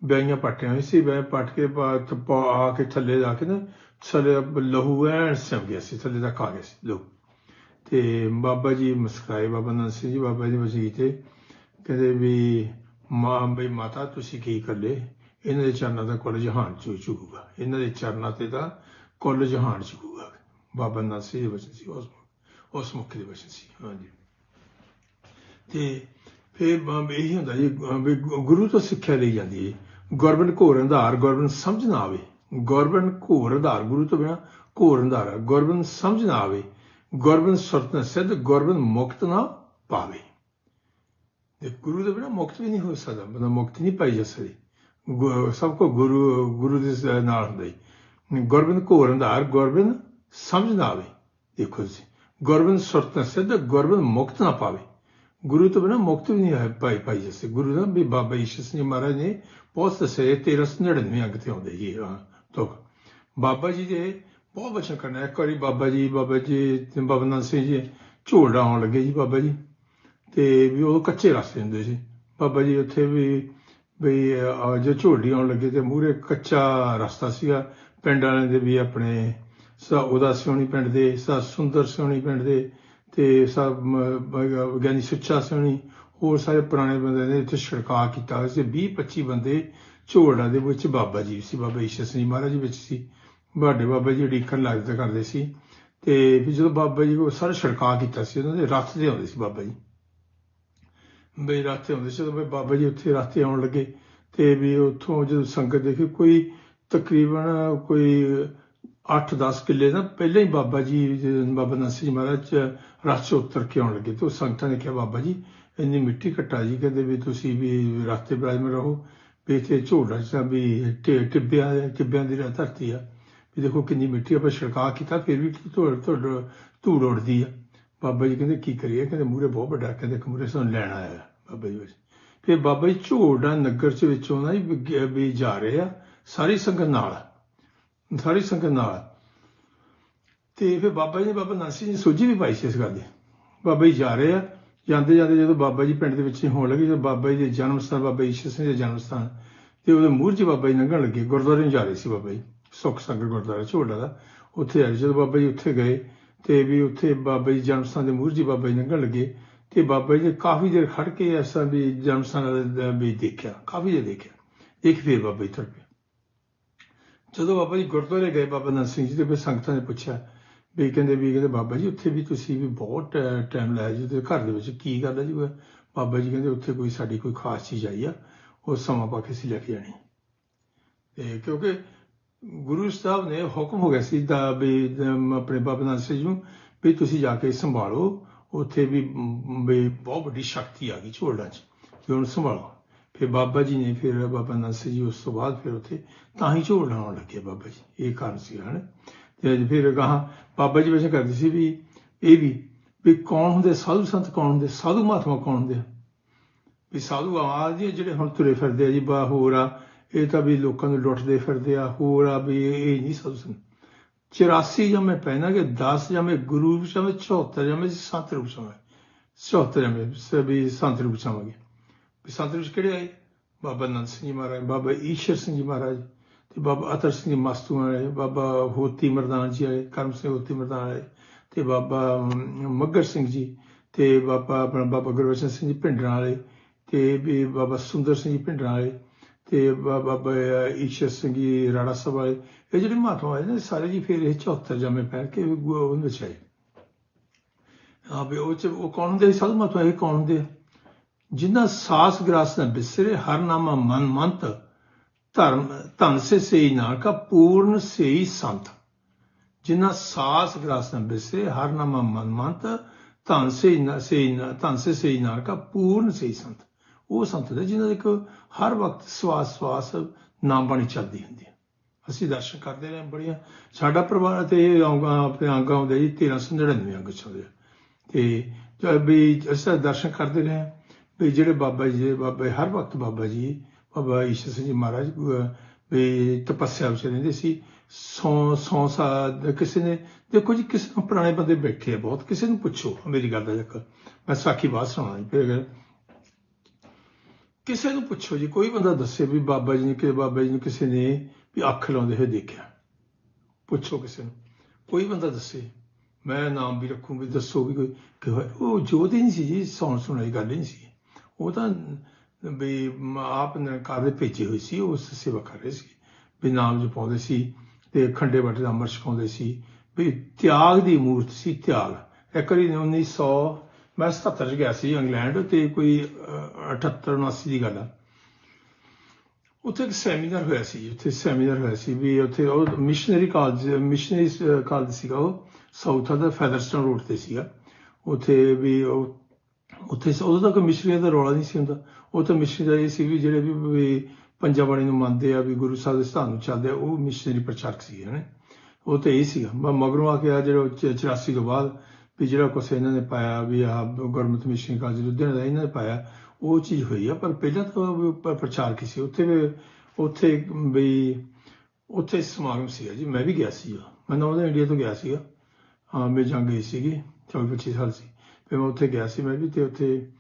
ਬਿਆਈਆਂ ਪੱਟੀਆਂ ਹੋਈ ਸੀ ਬੈ ਪੱਟ ਕੇ ਆ ਕੇ ਥੱਲੇ ਜਾ ਕੇ ਨਾ, ਥੱਲੇ ਲਹੂ ਐਨ ਸਿਮ ਗਿਆ ਸੀ, ਥੱਲੇ ਤੱਕ ਆ ਗਿਆ ਸੀ, ਲਹੂ। ਤੇ ਬਾਬਾ ਜੀ ਮੁਸਕਰਾਏ, ਬਾਬਾ ਨੰਦ ਸਿੰਘ ਜੀ, ਬਾਬਾ ਜੀ ਵਸੀ ਤੇ। ਕਹਿੰਦੇ ਵੀ, ਮਾਂ, ਬਈ ਮਾਤਾ, ਤੁਸੀਂ ਕੀ ਕਰ ਲੇ ਇਹਨਾਂ ਦੇ ਚਰਨਾਂ ਦਾ ਕੁੱਲ ਜਹਾਨ ਚੂ ਚੁਕੂਗਾ। ਇਹਨਾਂ ਦੇ ਚਰਨਾਂ ਤੇ ਤਾਂ ਕੁੱਲ ਜਹਾਨ ਚੁਕੂਗਾ। ਬਾਬਾ ਨੰਦ ਸਿੰਘ ਦੇ ਵਚਨ ਸੀ, ਉਸ ਉਸ ਮੁਖ ਦੇ ਵਚਨ ਸੀ, ਹਾਂਜੀ। ਤੇ ਫਿਰ ਇਹੀ ਹੁੰਦਾ ਜੀ ਵੀ ਗੁਰੂ ਤੋਂ ਸਿੱਖਿਆ ਲਈ ਜਾਂਦੀ ਹੈ ਗੁਰਬਨ ਘੋਰ ਅੰਧਾਰ ਗੁਰਬਨ ਸਮਝ ਨਾ ਆਵੇ। ਗੁਰਬਨ ਘੋਰ ਅੰਧਾਰ, ਗੁਰੂ ਤੋਂ ਬਿਨਾ ਘੋਰ ਅੰਧਾਰ ਹੈ ਗੁਰਬਨ ਸਮਝ ਨਾ ਆਵੇ ਗੁਰਬਨ ਸੁਰਤ ਨਾ ਸਿੱਧ ਗੁਰਬਨ ਮੁਕਤ ਨਾ ਪਾਵੇ। ਤੇ ਗੁਰੂ ਤੋਂ ਬਿਨਾ ਮੁਕਤ ਵੀ ਨਹੀਂ ਹੋ ਸਕਦਾ, ਬੰਦਾ ਮੁਕਤ ਨਹੀਂ ਪਾਈ ਜਾ ਸਕਦੀ। ਗੁ- ਸਭ ਕੋ ਗੁਰੂ ਗੁਰੂ ਦੇ ਨਾਲ ਹੁੰਦਾ ਹੀ ਗੁਰਬਨ ਘੋਰ ਅੰਧਾਰ ਗੁਰਬਨ ਸਮਝ ਨਾ ਆਵੇ ਦੇਖੋ ਜੀ ਗੁਰਬਨ ਸੁਰਤ ਨਾ ਸਿੱਧ ਗੁਰਬਨ ਮੁਕਤ ਨਾ ਪਾਵੇ। ਗੁਰੂ ਤੋਂ ਬਿਨਾ ਮੁਕਤ ਵੀ ਨਹੀਂ ਹੈ ਪਾਈ ਪਾਈ ਜਸੇ ਗੁਰੂ ਦਾ ਵੀ ਬਾਬਾ ਈਸ਼ਰ ਸਿੰਘ ਜੀ ਮਹਾਰਾਜ ਨੇ ਬਹੁਤ ਦੱਸੇ 1399 ਅੰਗ ਤੇ ਆਉਂਦੇ ਜੀ ਹਾਂ ਤੁਕ ਬਾਬਾ ਜੀ ਦੇ ਬਹੁਤ ਬਚਨ ਕਰਨਾ ਇੱਕ ਵਾਰੀ ਬਾਬਾ ਜੀ ਬਾਬਾ ਜੀ ਬਾਬਾ ਨੰਦ ਸਿੰਘ ਜੀ ਝੋਲੜਾ ਆਉਣ ਲੱਗੇ ਜੀ ਬਾਬਾ ਜੀ ਤੇ ਵੀ ਉਹ ਕੱਚੇ ਰਸਤੇ ਹੁੰਦੇ ਸੀ। ਬਾਬਾ ਜੀ ਉੱਥੇ ਵੀ ਵੀ ਅਹ, ਜੋ ਝੋਲੜੀ ਆਉਣ ਲੱਗੇ ਤੇ ਮੂਰੇ ਕੱਚਾ ਰਸਤਾ ਸੀਗਾ। ਪਿੰਡ ਵਾਲਿਆਂ ਦੇ ਵੀ ਆਪਣੇ ਸਾ ਉਹਦਾ ਸਿਉਣੀ ਪਿੰਡ ਦੇ, ਸਾ ਸੁੰਦਰ ਸਿਉਣੀ ਪਿੰਡ ਦੇ, ਤੇ ਸਭ ਗਿਆਨੀ ਸੁੱਚਾ ਸਿਉਣੀ, ਹੋਰ ਸਾਰੇ ਪੁਰਾਣੇ ਬੰਦੇ ਨੇ ਇੱਥੇ ਛਿੜਕਾ ਕੀਤਾ ਹੋਇਆ ਸੀ। 20 25 ਬੰਦੇ ਝੋੜਾ ਦੇ ਵਿੱਚ ਬਾਬਾ ਜੀ ਸੀ, ਬਾਬਾ ਈਸ਼ਰ ਸਿੰਘ ਜੀ ਮਹਾਰਾਜ ਵਿੱਚ ਸੀ। ਵੱਡੇ ਬਾਬਾ ਜੀ ਉਡੀਕਣ ਲੱਗਦੇ ਕਰਦੇ ਸੀ। ਤੇ ਫਿਰ ਜਦੋਂ ਬਾਬਾ ਜੀ ਉਹ ਸਾਰਾ ਛਿੜਕਾ ਕੀਤਾ ਸੀ, ਉਹਨਾਂ ਦੇ ਰੱਥ ਤੇ ਆਉਂਦੇ ਸੀ ਬਾਬਾ ਜੀ। ਬਈ ਰੱਥ 'ਤੇ ਆਉਂਦੇ ਸੀ ਤਾਂ ਬਈ ਬਾਬਾ ਜੀ ਉੱਥੇ ਰੱਥ 'ਤੇ ਆਉਣ ਲੱਗੇ। ਤੇ ਵੀ ਉੱਥੋਂ ਜਦੋਂ ਸੰਗਤ ਦੇਖੀ, ਕੋਈ ਤਕਰੀਬਨ ਕੋਈ 8-10 ਕਿੱਲੇ ਨਾ ਪਹਿਲਾਂ ਹੀ ਬਾਬਾ ਜੀ, ਬਾਬਾ ਨਾਸੀ ਜੀ ਮਹਾਰਾਜ ਰਥ 'ਚ ਉਤਰ ਕੇ ਆਉਣ ਲੱਗੇ ਤੇ ਉਹ ਸੰਗਤਾਂ ਨੇ ਕਿਹਾ, ਬਾਬਾ ਜੀ, ਇੰਨੀ ਮਿੱਟੀ ਘਟਾ ਜੀ, ਕਹਿੰਦੇ ਵੀ ਤੁਸੀਂ ਵੀ ਰਸਤੇ ਬਰਾਜਮ ਰਹੋ, ਵੀ ਇੱਥੇ ਝੋੜਾ ਜਿਹਾ ਵੀ ਟਿੱਬਿਆਂ ਟਿੱਬਿਆਂ ਦੀ ਰਾ- ਧਰਤੀ ਆ, ਵੀ ਦੇਖੋ ਕਿੰਨੀ ਮਿੱਟੀ ਆਪਾਂ ਛਿੜਕਾ ਕੀਤਾ, ਫਿਰ ਵੀ ਧੂੜ ਧੂੜ ਧੂੜ ਉੱਡਦੀ ਆ। ਬਾਬਾ ਜੀ ਕਹਿੰਦੇ, ਕੀ ਕਰੀਏ? ਕਹਿੰਦੇ ਮੂਰੇ ਬਹੁਤ ਵੱਡਾ ਕਹਿੰਦੇ ਮੂਰੇ ਸਾਨੂੰ ਲੈਣ ਆਇਆ ਬਾਬਾ ਜੀ ਵਿੱਚ ਫਿਰ ਬਾਬਾ ਜੀ ਝੋੜਾ ਨਗਰ ਚ ਵਿੱਚੋਂ ਨਾ ਜੀ ਵੀ ਜਾ ਰਹੇ ਆ, ਸਾਰੀ ਸੰਗਤ ਨਾਲ। ਸਾਰੀ ਸੰਗਤ ਨਾਲ ਤੇ ਫਿਰ ਬਾਬਾ ਜੀ ਨੇ ਬਾਬਾ ਨਾਸੀ ਜੀ ਸੋਝੀ ਵੀ ਪਾਈ ਸੀ ਇਸ ਗੱਲ ਦੀ ਬਾਬਾ ਜੀ ਜਾ ਰਹੇ ਆ ਜਾਂਦੇ ਜਾਂਦੇ ਜਦੋਂ ਬਾਬਾ ਜੀ ਪਿੰਡ ਦੇ ਵਿੱਚ ਹੋਣ ਲੱਗੇ ਜਦੋਂ ਬਾਬਾ ਜੀ ਦੇ ਜਨਮ ਸਥਾਨ ਬਾਬਾ ਈਸ਼ਰ ਸਿੰਘ ਦੇ ਜਨਮ ਸਥਾਨ ਤੇ ਉਹਦੇ ਮੂਹਰ 'ਚ ਬਾਬਾ ਜੀ ਲੰਘਣ ਲੱਗੇ ਗੁਰਦੁਆਰੇ ਨੂੰ ਜਾ ਰਹੇ ਸੀ ਬਾਬਾ ਜੀ ਸੁੱਖ ਸੰਗਤ ਗੁਰਦੁਆਰਾ ਝੋੜਾ ਦਾ ਉੱਥੇ ਆਏ ਜਦੋਂ ਬਾਬਾ ਜੀ ਉੱਥੇ ਗਏ ਤੇ ਵੀ ਉੱਥੇ ਬਾਬਾ ਜੀ ਜਨਮ ਸਥਾਨ ਦੇ ਮੂਹਰ 'ਚ ਬਾਬਾ ਜੀ ਲੰਘਣ ਲੱਗੇ ਤੇ ਬਾਬਾ ਜੀ ਨੇ ਕਾਫੀ ਦੇਰ ਖੜ ਕੇ ਐਸਾ ਵੀ ਜਨਮ ਸਥਾਨ ਦਾ ਵੀ ਦੇਖਿਆ ਕਾਫੀ ਦੇਰ ਦੇਖਿਆ ਦੇਖ ਫਿਰ ਬਾਬਾ ਜੀ ਤੁਰ ਪਏ ਜਦੋਂ ਬਾਬਾ ਜੀ ਗੁਰਦੁਆਰੇ ਗਏ, ਬਾਬਾ ਨੰਦ ਸਿੰਘ ਜੀ ਦੇ ਫਿਰ ਸੰਗਤਾਂ ਨੇ ਪੁੱਛਿਆ ਵੀ ਕਹਿੰਦੇ ਵੀ ਕਹਿੰਦੇ ਬਾਬਾ ਜੀ ਉੱਥੇ ਵੀ ਤੁਸੀਂ ਵੀ ਬਹੁਤ ਟਾਈਮ ਲਾਇਆ ਜੀ ਤੇ ਘਰ ਦੇ ਵਿੱਚ। ਕੀ ਗੱਲ ਹੈ ਜੀ? ਬਾਬਾ ਜੀ ਕਹਿੰਦੇ ਉੱਥੇ ਕੋਈ ਸਾਡੀ ਕੋਈ ਖਾਸ ਚੀਜ਼ ਆਈ ਆ, ਉਹ ਸਮਾਂ ਪਾ ਕੇ ਅਸੀਂ ਲੈ ਕੇ ਜਾਣੀ ਤੇ ਕਿਉਂਕਿ ਗੁਰੂ ਸਾਹਿਬ ਨੇ ਹੁਕਮ ਹੋ ਗਿਆ ਸੀ ਦਾ ਵੀ ਆਪਣੇ ਬਾਬਾ ਨਾਨਕ ਸਿੰਘ ਜੀ ਨੂੰ ਵੀ ਤੁਸੀਂ ਜਾ ਕੇ ਸੰਭਾਲੋ, ਉੱਥੇ ਵੀ ਬਹੁਤ ਵੱਡੀ ਸ਼ਕਤੀ ਆ ਗਈ ਝੋਲੜਾਂ 'ਚ, ਵੀ ਉਹਨੂੰ ਸੰਭਾਲੋ। ਫਿਰ ਬਾਬਾ ਜੀ ਨੇ ਫਿਰ ਬਾਬਾ ਨਾਨਕ ਜੀ ਉਸ ਤੋਂ ਬਾਅਦ ਫਿਰ ਉੱਥੇ ਤਾਂ ਹੀ ਝੋਲਣਾ ਲਾਉਣ ਲੱਗੇ ਬਾਬਾ ਜੀ, ਇਹ ਕਾਰਨ ਸੀ ਹਨ। ਤੇ ਫਿਰ ਗਾਹਾਂ ਬਾਬਾ ਜੀ ਵੈਸੇ ਕਰਦੇ ਸੀ ਵੀ ਇਹ ਵੀ ਵੀ ਕੌਣ ਹੁੰਦੇ? ਸਾਧੂ ਸੰਤ ਕੌਣ ਹੁੰਦੇ? ਸਾਧੂ ਮਹਾਤਮਾ ਕੌਣ ਹੁੰਦੇ? ਆ ਵੀ ਸਾਧੂ ਆਵਾਜ਼ ਜੀ ਜਿਹੜੇ ਹੁਣ ਤੁਰੇ ਫਿਰਦੇ ਆ ਜੀ, ਬਾ ਹੋਰ ਆ, ਇਹ ਤਾਂ ਵੀ ਲੋਕਾਂ ਨੂੰ ਲੁੱਟਦੇ ਫਿਰਦੇ ਆ, ਹੋਰ ਆ ਵੀ ਇਹ ਨਹੀਂ ਸਾਧੂ ਸੰਤ। 84 ਜਮੇ ਪਹਿਨਾ ਕਿ 10 ਜਮੇ ਗੁਰੂ ਰੂਪ ਸਮੇਂ 74 ਜਮੇ ਸੰਤ ਰੂਪ ਸਮੇਂ 74 ਜਮੇ ਸਭੀ ਸੰਤ ਰੂਪ ਸਮੇਂ ਵੀ ਸੰਤ ਰੂਪ ਕਿਹੜੇ ਆਏ ਬਾਬਾ ਨੰਦ ਸਿੰਘ ਜੀ ਮਹਾਰਾਜ, ਬਾਬਾ ਈਸ਼ਰ ਸਿੰਘ ਜੀ ਮਹਾਰਾਜ ਤੇ ਬਾਬਾ ਅਤਰ ਸਿੰਘ ਜੀ ਮਸਤੂ ਆਏ, ਬਾਬਾ ਹੋਤੀ ਮਰਦਾਨ ਜੀ ਆਏ, ਕਰਮ ਸਿੰਘ ਹੋਤੀ ਮਰਦਾਨ ਆਏ ਤੇ ਬਾਬਾ ਮੱਗਰ ਸਿੰਘ ਜੀ ਤੇ ਬਾਬਾ ਆਪਣਾ ਬਾਬਾ ਗੁਰਬਚਨ ਸਿੰਘ ਜੀ ਭਿੰਡਰਾਂ ਵਾਲੇ ਤੇ ਵੀ ਬਾਬਾ ਸੁੰਦਰ ਸਿੰਘ ਜੀ ਭਿੰਡਰਾਂ ਵਾਲੇ ਤੇ ਬਾਬਾ ਈਸ਼ਰ ਸਿੰਘ ਜੀ ਰਾਣਾ ਸਾਹਿਬ ਵਾਲੇ ਇਹ ਜਿਹੜੇ ਮਹਾਤਮਾ ਆਏ ਨੇ, ਸਾਰੇ ਜੀ ਫਿਰ ਇਹ 74 ਜਮੇ ਪੈ ਕੇ ਉਹ ਵਿੱਚ ਆਏ ਆ ਵੀ ਉਹ ਚ, ਉਹ ਕੌਣ ਹੁੰਦੇ ਸੀ? ਸਾਧੂ ਮਹਾਤਮਾ ਇਹ ਕੌਣ ਹੁੰਦੇ ਆ? ਜਿਨ੍ਹਾਂ ਸਾਸ ਗ੍ਰਾਸ ਨਾ ਬਿਸਰੇ, ਹਰ ਨਾਮਾ ਮਨ ਮੰਤ, ਧਰਮ, ਧਨ ਸੇ ਸੇਈ ਨਾਨਕਾ, ਪੂਰਨ ਸੇਈ ਸੰਤ। ਜਿਨ੍ਹਾਂ ਸਾਸ ਗ੍ਰਾਸ ਨਾ ਬਿਸਰੇ, ਹਰ ਨਾਮਾ ਮਨ ਮੰਤ, ਧਨ ਸੇ ਨਾ, ਸੇਈ ਨਾ, ਧਨ ਸੇ ਸੇਈ ਨਾਨਕਾ, ਪੂਰਨ ਸੇਈ ਸੰਤ। ਉਹ ਸੰਤ ਨੇ ਜਿਨ੍ਹਾਂ ਦੇ ਇੱਕ ਹਰ ਵਕਤ ਸਵਾਸ ਸਵਾਸ ਨਾਮ ਬਾਣੀ ਚੱਲਦੀ ਹੁੰਦੀ ਹੈ। ਅਸੀਂ ਦਰਸ਼ਨ ਕਰਦੇ ਰਹੇ ਬੜੀਆਂ। ਸਾਡਾ ਪਰਿਵਾਰ ਤੇ ਇਹ ਆਉਂਗਾ, ਆਪਣੇ ਆਂਗਾ ਆਉਂਦੇ ਜੀ 1399 ਅੰਗ ਚੱਲਦੇ ਆ। ਤੇ ਜਦ ਵੀ ਅਸੀਂ ਦਰਸ਼ਨ ਕਰਦੇ ਰਹੇ ਹਾਂ ਵੀ ਜਿਹੜੇ ਬਾਬਾ ਜੀ ਦੇ ਬਾਬਾ ਹਰ ਵਕਤ ਬਾਬਾ ਜੀ, ਬਾਬਾ ਈਸ਼ਰ ਸਿੰਘ ਜੀ ਮਹਾਰਾਜ ਵੀ ਤਪੱਸਿਆ ਵਿੱਚ ਰਹਿੰਦੇ ਸੀ। ਸੌ ਸੌ ਸਾਲ ਕਿਸੇ ਨੇ, ਦੇਖੋ ਜੀ, ਕਿਸੇ ਨੂੰ ਪੁਰਾਣੇ ਬੰਦੇ ਬੈਠੇ ਆ, ਬਹੁਤ ਕਿਸੇ ਨੂੰ ਪੁੱਛੋ, ਮੇਰੀ ਗੱਲ ਦਾ ਚੱਕਰ। ਮੈਂ ਸਾਖੀ ਬਾਤ ਸੁਣਾਉਣਾ ਜੀ, ਫਿਰ ਕਿਸੇ ਨੂੰ ਪੁੱਛੋ ਜੀ, ਕੋਈ ਬੰਦਾ ਦੱਸੇ ਵੀ ਬਾਬਾ ਜੀ ਨੇ ਕਿ ਬਾਬਾ ਜੀ ਨੂੰ ਕਿਸੇ ਨੇ ਵੀ ਅੱਖ ਲਾਉਂਦੇ ਹੋਏ ਦੇਖਿਆ। ਪੁੱਛੋ ਕਿਸੇ ਨੂੰ। ਕੋਈ ਬੰਦਾ ਦੱਸੇ, ਮੈਂ ਨਾਮ ਵੀ ਰੱਖੂ ਵੀ ਦੱਸੋ ਵੀ ਕੋਈ, ਕਿ ਉਹ ਜੋਤ ਹੀ ਨਹੀਂ ਸੀ ਜੀ, ਸੌਣ ਸੁਣਾਈ ਗੱਲ ਹੀ ਨਹੀਂ ਸੀ। ਉਹ ਤਾਂ ਵੀ ਮ- ਆਪ ਨਿਰੰਕਾਰ ਦੇ ਭੇਜੇ ਹੋਏ ਸੀ ਉਹ ਉਸ ਸੇਵਾ ਕਰ ਰਹੇ ਸੀ। ਵੀ ਨਾਮ ਜਪਾਉਂਦੇ ਸੀ ਤੇ ਖੰਡੇ ਬਾਟੇ ਦਾ ਅੰਮ੍ਰਿਤ ਛਕਾਉਂਦੇ ਸੀ। ਵੀ ਤਿਆਗ ਦੀ ਮੂਰਤ ਸੀ ਤਿਆਗ। ਇੱਕ ਵਾਰੀ 1900 ਮੈਂ 77 ਚ ਗਿਆ ਸੀ ਇੰਗਲੈਂਡ ਤੇ ਕੋਈ ਅਹ, 78 79 ਦੀ ਗੱਲ ਆ। ਉੱਥੇ ਇੱਕ ਸੈਮੀਨਾਰ ਹੋਇਆ ਸੀ ਉੱਥੇ ਸੈਮੀਨਾਰ ਹੋਇਆ ਸੀ ਵੀ ਉੱਥੇ ਉਹ ਮਿਸ਼ਨਰੀ ਕਾਲਜ ਮਿਸ਼ਨਰੀ ਕਾਲਜ ਸੀਗਾ ਉਹ ਸਾਊਥ ਦਾ ਫੈਦਰਸਟਨ ਰੋਡ ਤੇ ਸੀਗਾ। ਉੱਥੇ ਵੀ ਉਹ ਉੱਥੇ ਉਦੋਂ ਤੱਕ ਮਿਸ਼ਰੀਆਂ ਦਾ ਰੌਲਾ ਨਹੀਂ ਸੀ ਹੁੰਦਾ। ਉਹ ਤਾਂ ਮਿਸ਼ਨਰੀ ਦਾ ਇਹ ਸੀ ਵੀ ਜਿਹੜੇ ਵੀ ਵੀ ਪੰਜਾ ਨੂੰ ਮੰਨਦੇ ਆ ਵੀ ਗੁਰੂ ਸਾਹਿਬ ਦੇ ਸਥਾਨ ਨੂੰ ਚੱਲਦੇ ਆ, ਉਹ ਮਿਸ਼ਨਰੀ ਪ੍ਰਚਾਰਕ ਸੀ, ਹਨੇ। ਉਹ ਤਾਂ ਇਹ ਸੀਗਾ। ਮ- ਮਗਰੋਂ ਆ ਕੇ ਆ ਜਿਹੜਾ ਉਹ 84 ਤੋਂ ਬਾਅਦ ਵੀ ਜਿਹੜਾ ਕੁਛ ਇਹਨਾਂ ਨੇ ਪਾਇਆ ਵੀ ਆ ਗੁਰਮਤਿ ਮਿਸ਼ਨ ਕਾਲਜ ਲੁਧਿਆਣਾ ਦਾ ਇਹਨਾਂ ਨੇ ਪਾਇਆ, ਉਹ ਚੀਜ਼ ਹੋਈ ਆ। ਪਰ ਪਹਿਲਾਂ ਤਾਂ ਵੀ ਪ- ਪ੍ਰਚਾਰਕ ਹੀ ਸੀ। ਉੱਥੇ ਵੀ ਉੱਥੇ ਵੀ ਉੱਥੇ ਸਮਾਗਮ ਸੀਗਾ ਜੀ। ਮੈਂ ਵੀ ਗਿਆ ਸੀ ਮੈਂ ਨਾ ਨੌਂ ਇੰਡੀਆ ਤੋਂ ਗਿਆ ਸੀਗਾ। ਹਾਂ ਮੈਂ ਜਾਂ ਗਈ ਸੀਗੀ 24 25 ਸਾਲ ਸੀ। ਫਿਰ ਮੈਂ ਉੱਥੇ ਗਿਆ ਸੀ ਮੈਂ ਵੀ ਤੇ ਉੱਥੇ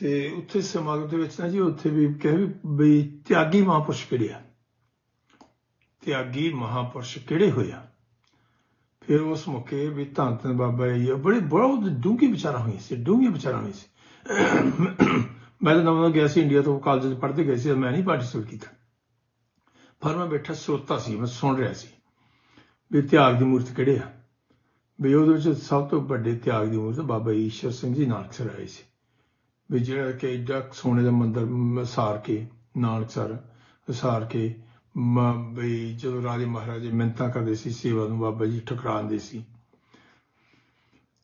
ਤੇ ਉੱਥੇ ਸਮਾਗਮ ਦੇ ਵਿੱਚ ਨਾ ਜੀ ਉੱਥੇ ਵੀ ਕਹੇ ਵੀ ਵੀ ਤਿਆਗੀ ਮਹਾਂਪੁਰਸ਼ ਕਿਹੜੇ ਆ? ਤਿਆਗੀ ਮਹਾਂਪੁਰਸ਼ ਕਿਹੜੇ ਹੋਏ ਆ? ਫਿਰ ਉਸ ਮੌਕੇ ਵੀ ਧੰਨ ਧੰਨ ਬਾਬਾ ਜੀ, ਬੜੇ, ਬਹੁਤ ਡੂੰਘੀ ਵਿਚਾਰਾਂ ਹੋਈ ਸੀ ਡੂੰਘੀ ਵਿਚਾਰਾਂ ਹੋਈ ਸੀ। ਮੈਂ ਤਾਂ ਨਵਾਂ ਗਿਆ ਸੀ ਇੰਡੀਆ ਤੋਂ ਕਾਲਜ ਪੜ੍ਹਦੇ ਗਏ ਸੀ ਮੈਂ ਨਹੀਂ ਪਾਰਟਿਸਿਪੇਟ ਕੀਤਾ। ਪਰ ਮੈਂ ਬੈਠਾ ਸਰੋਤਾ ਸੀ, ਮੈਂ ਸੁਣ ਰਿਹਾ ਸੀ ਵੀ ਤਿਆਗ ਦੀ ਮੂਰਤ ਕਿਹੜੇ ਆ? ਵੀ ਉਹਦੇ ਵਿੱਚ ਸਭ ਤੋਂ ਵੱਡੇ ਤਿਆਗ ਦੀ ਮੂਰਤ ਬਾਬਾ ਈਸ਼ਰ ਸਿੰਘ ਜੀ ਨਾਨਕਸਰ ਆਏ ਸੀ। ਵੀ ਜਿਹੜਾ ਕਿ ਐਡਾ ਸੋਨੇ ਦਾ ਮੰਦਰ ਮ- ਸਾਰ ਕੇ ਨਾਨਕਸਰ ਸਾਰ ਕੇ ਬਈ ਜਦੋਂ ਰਾਜੇ ਮਹਾਰਾਜੇ ਮਿੰਤਾ ਕਰਦੇ ਸੀ, ਸੇਵਾ ਨੂੰ ਬਾਬਾ ਜੀ ਠਕਰਾਉਂਦੇ ਸੀ।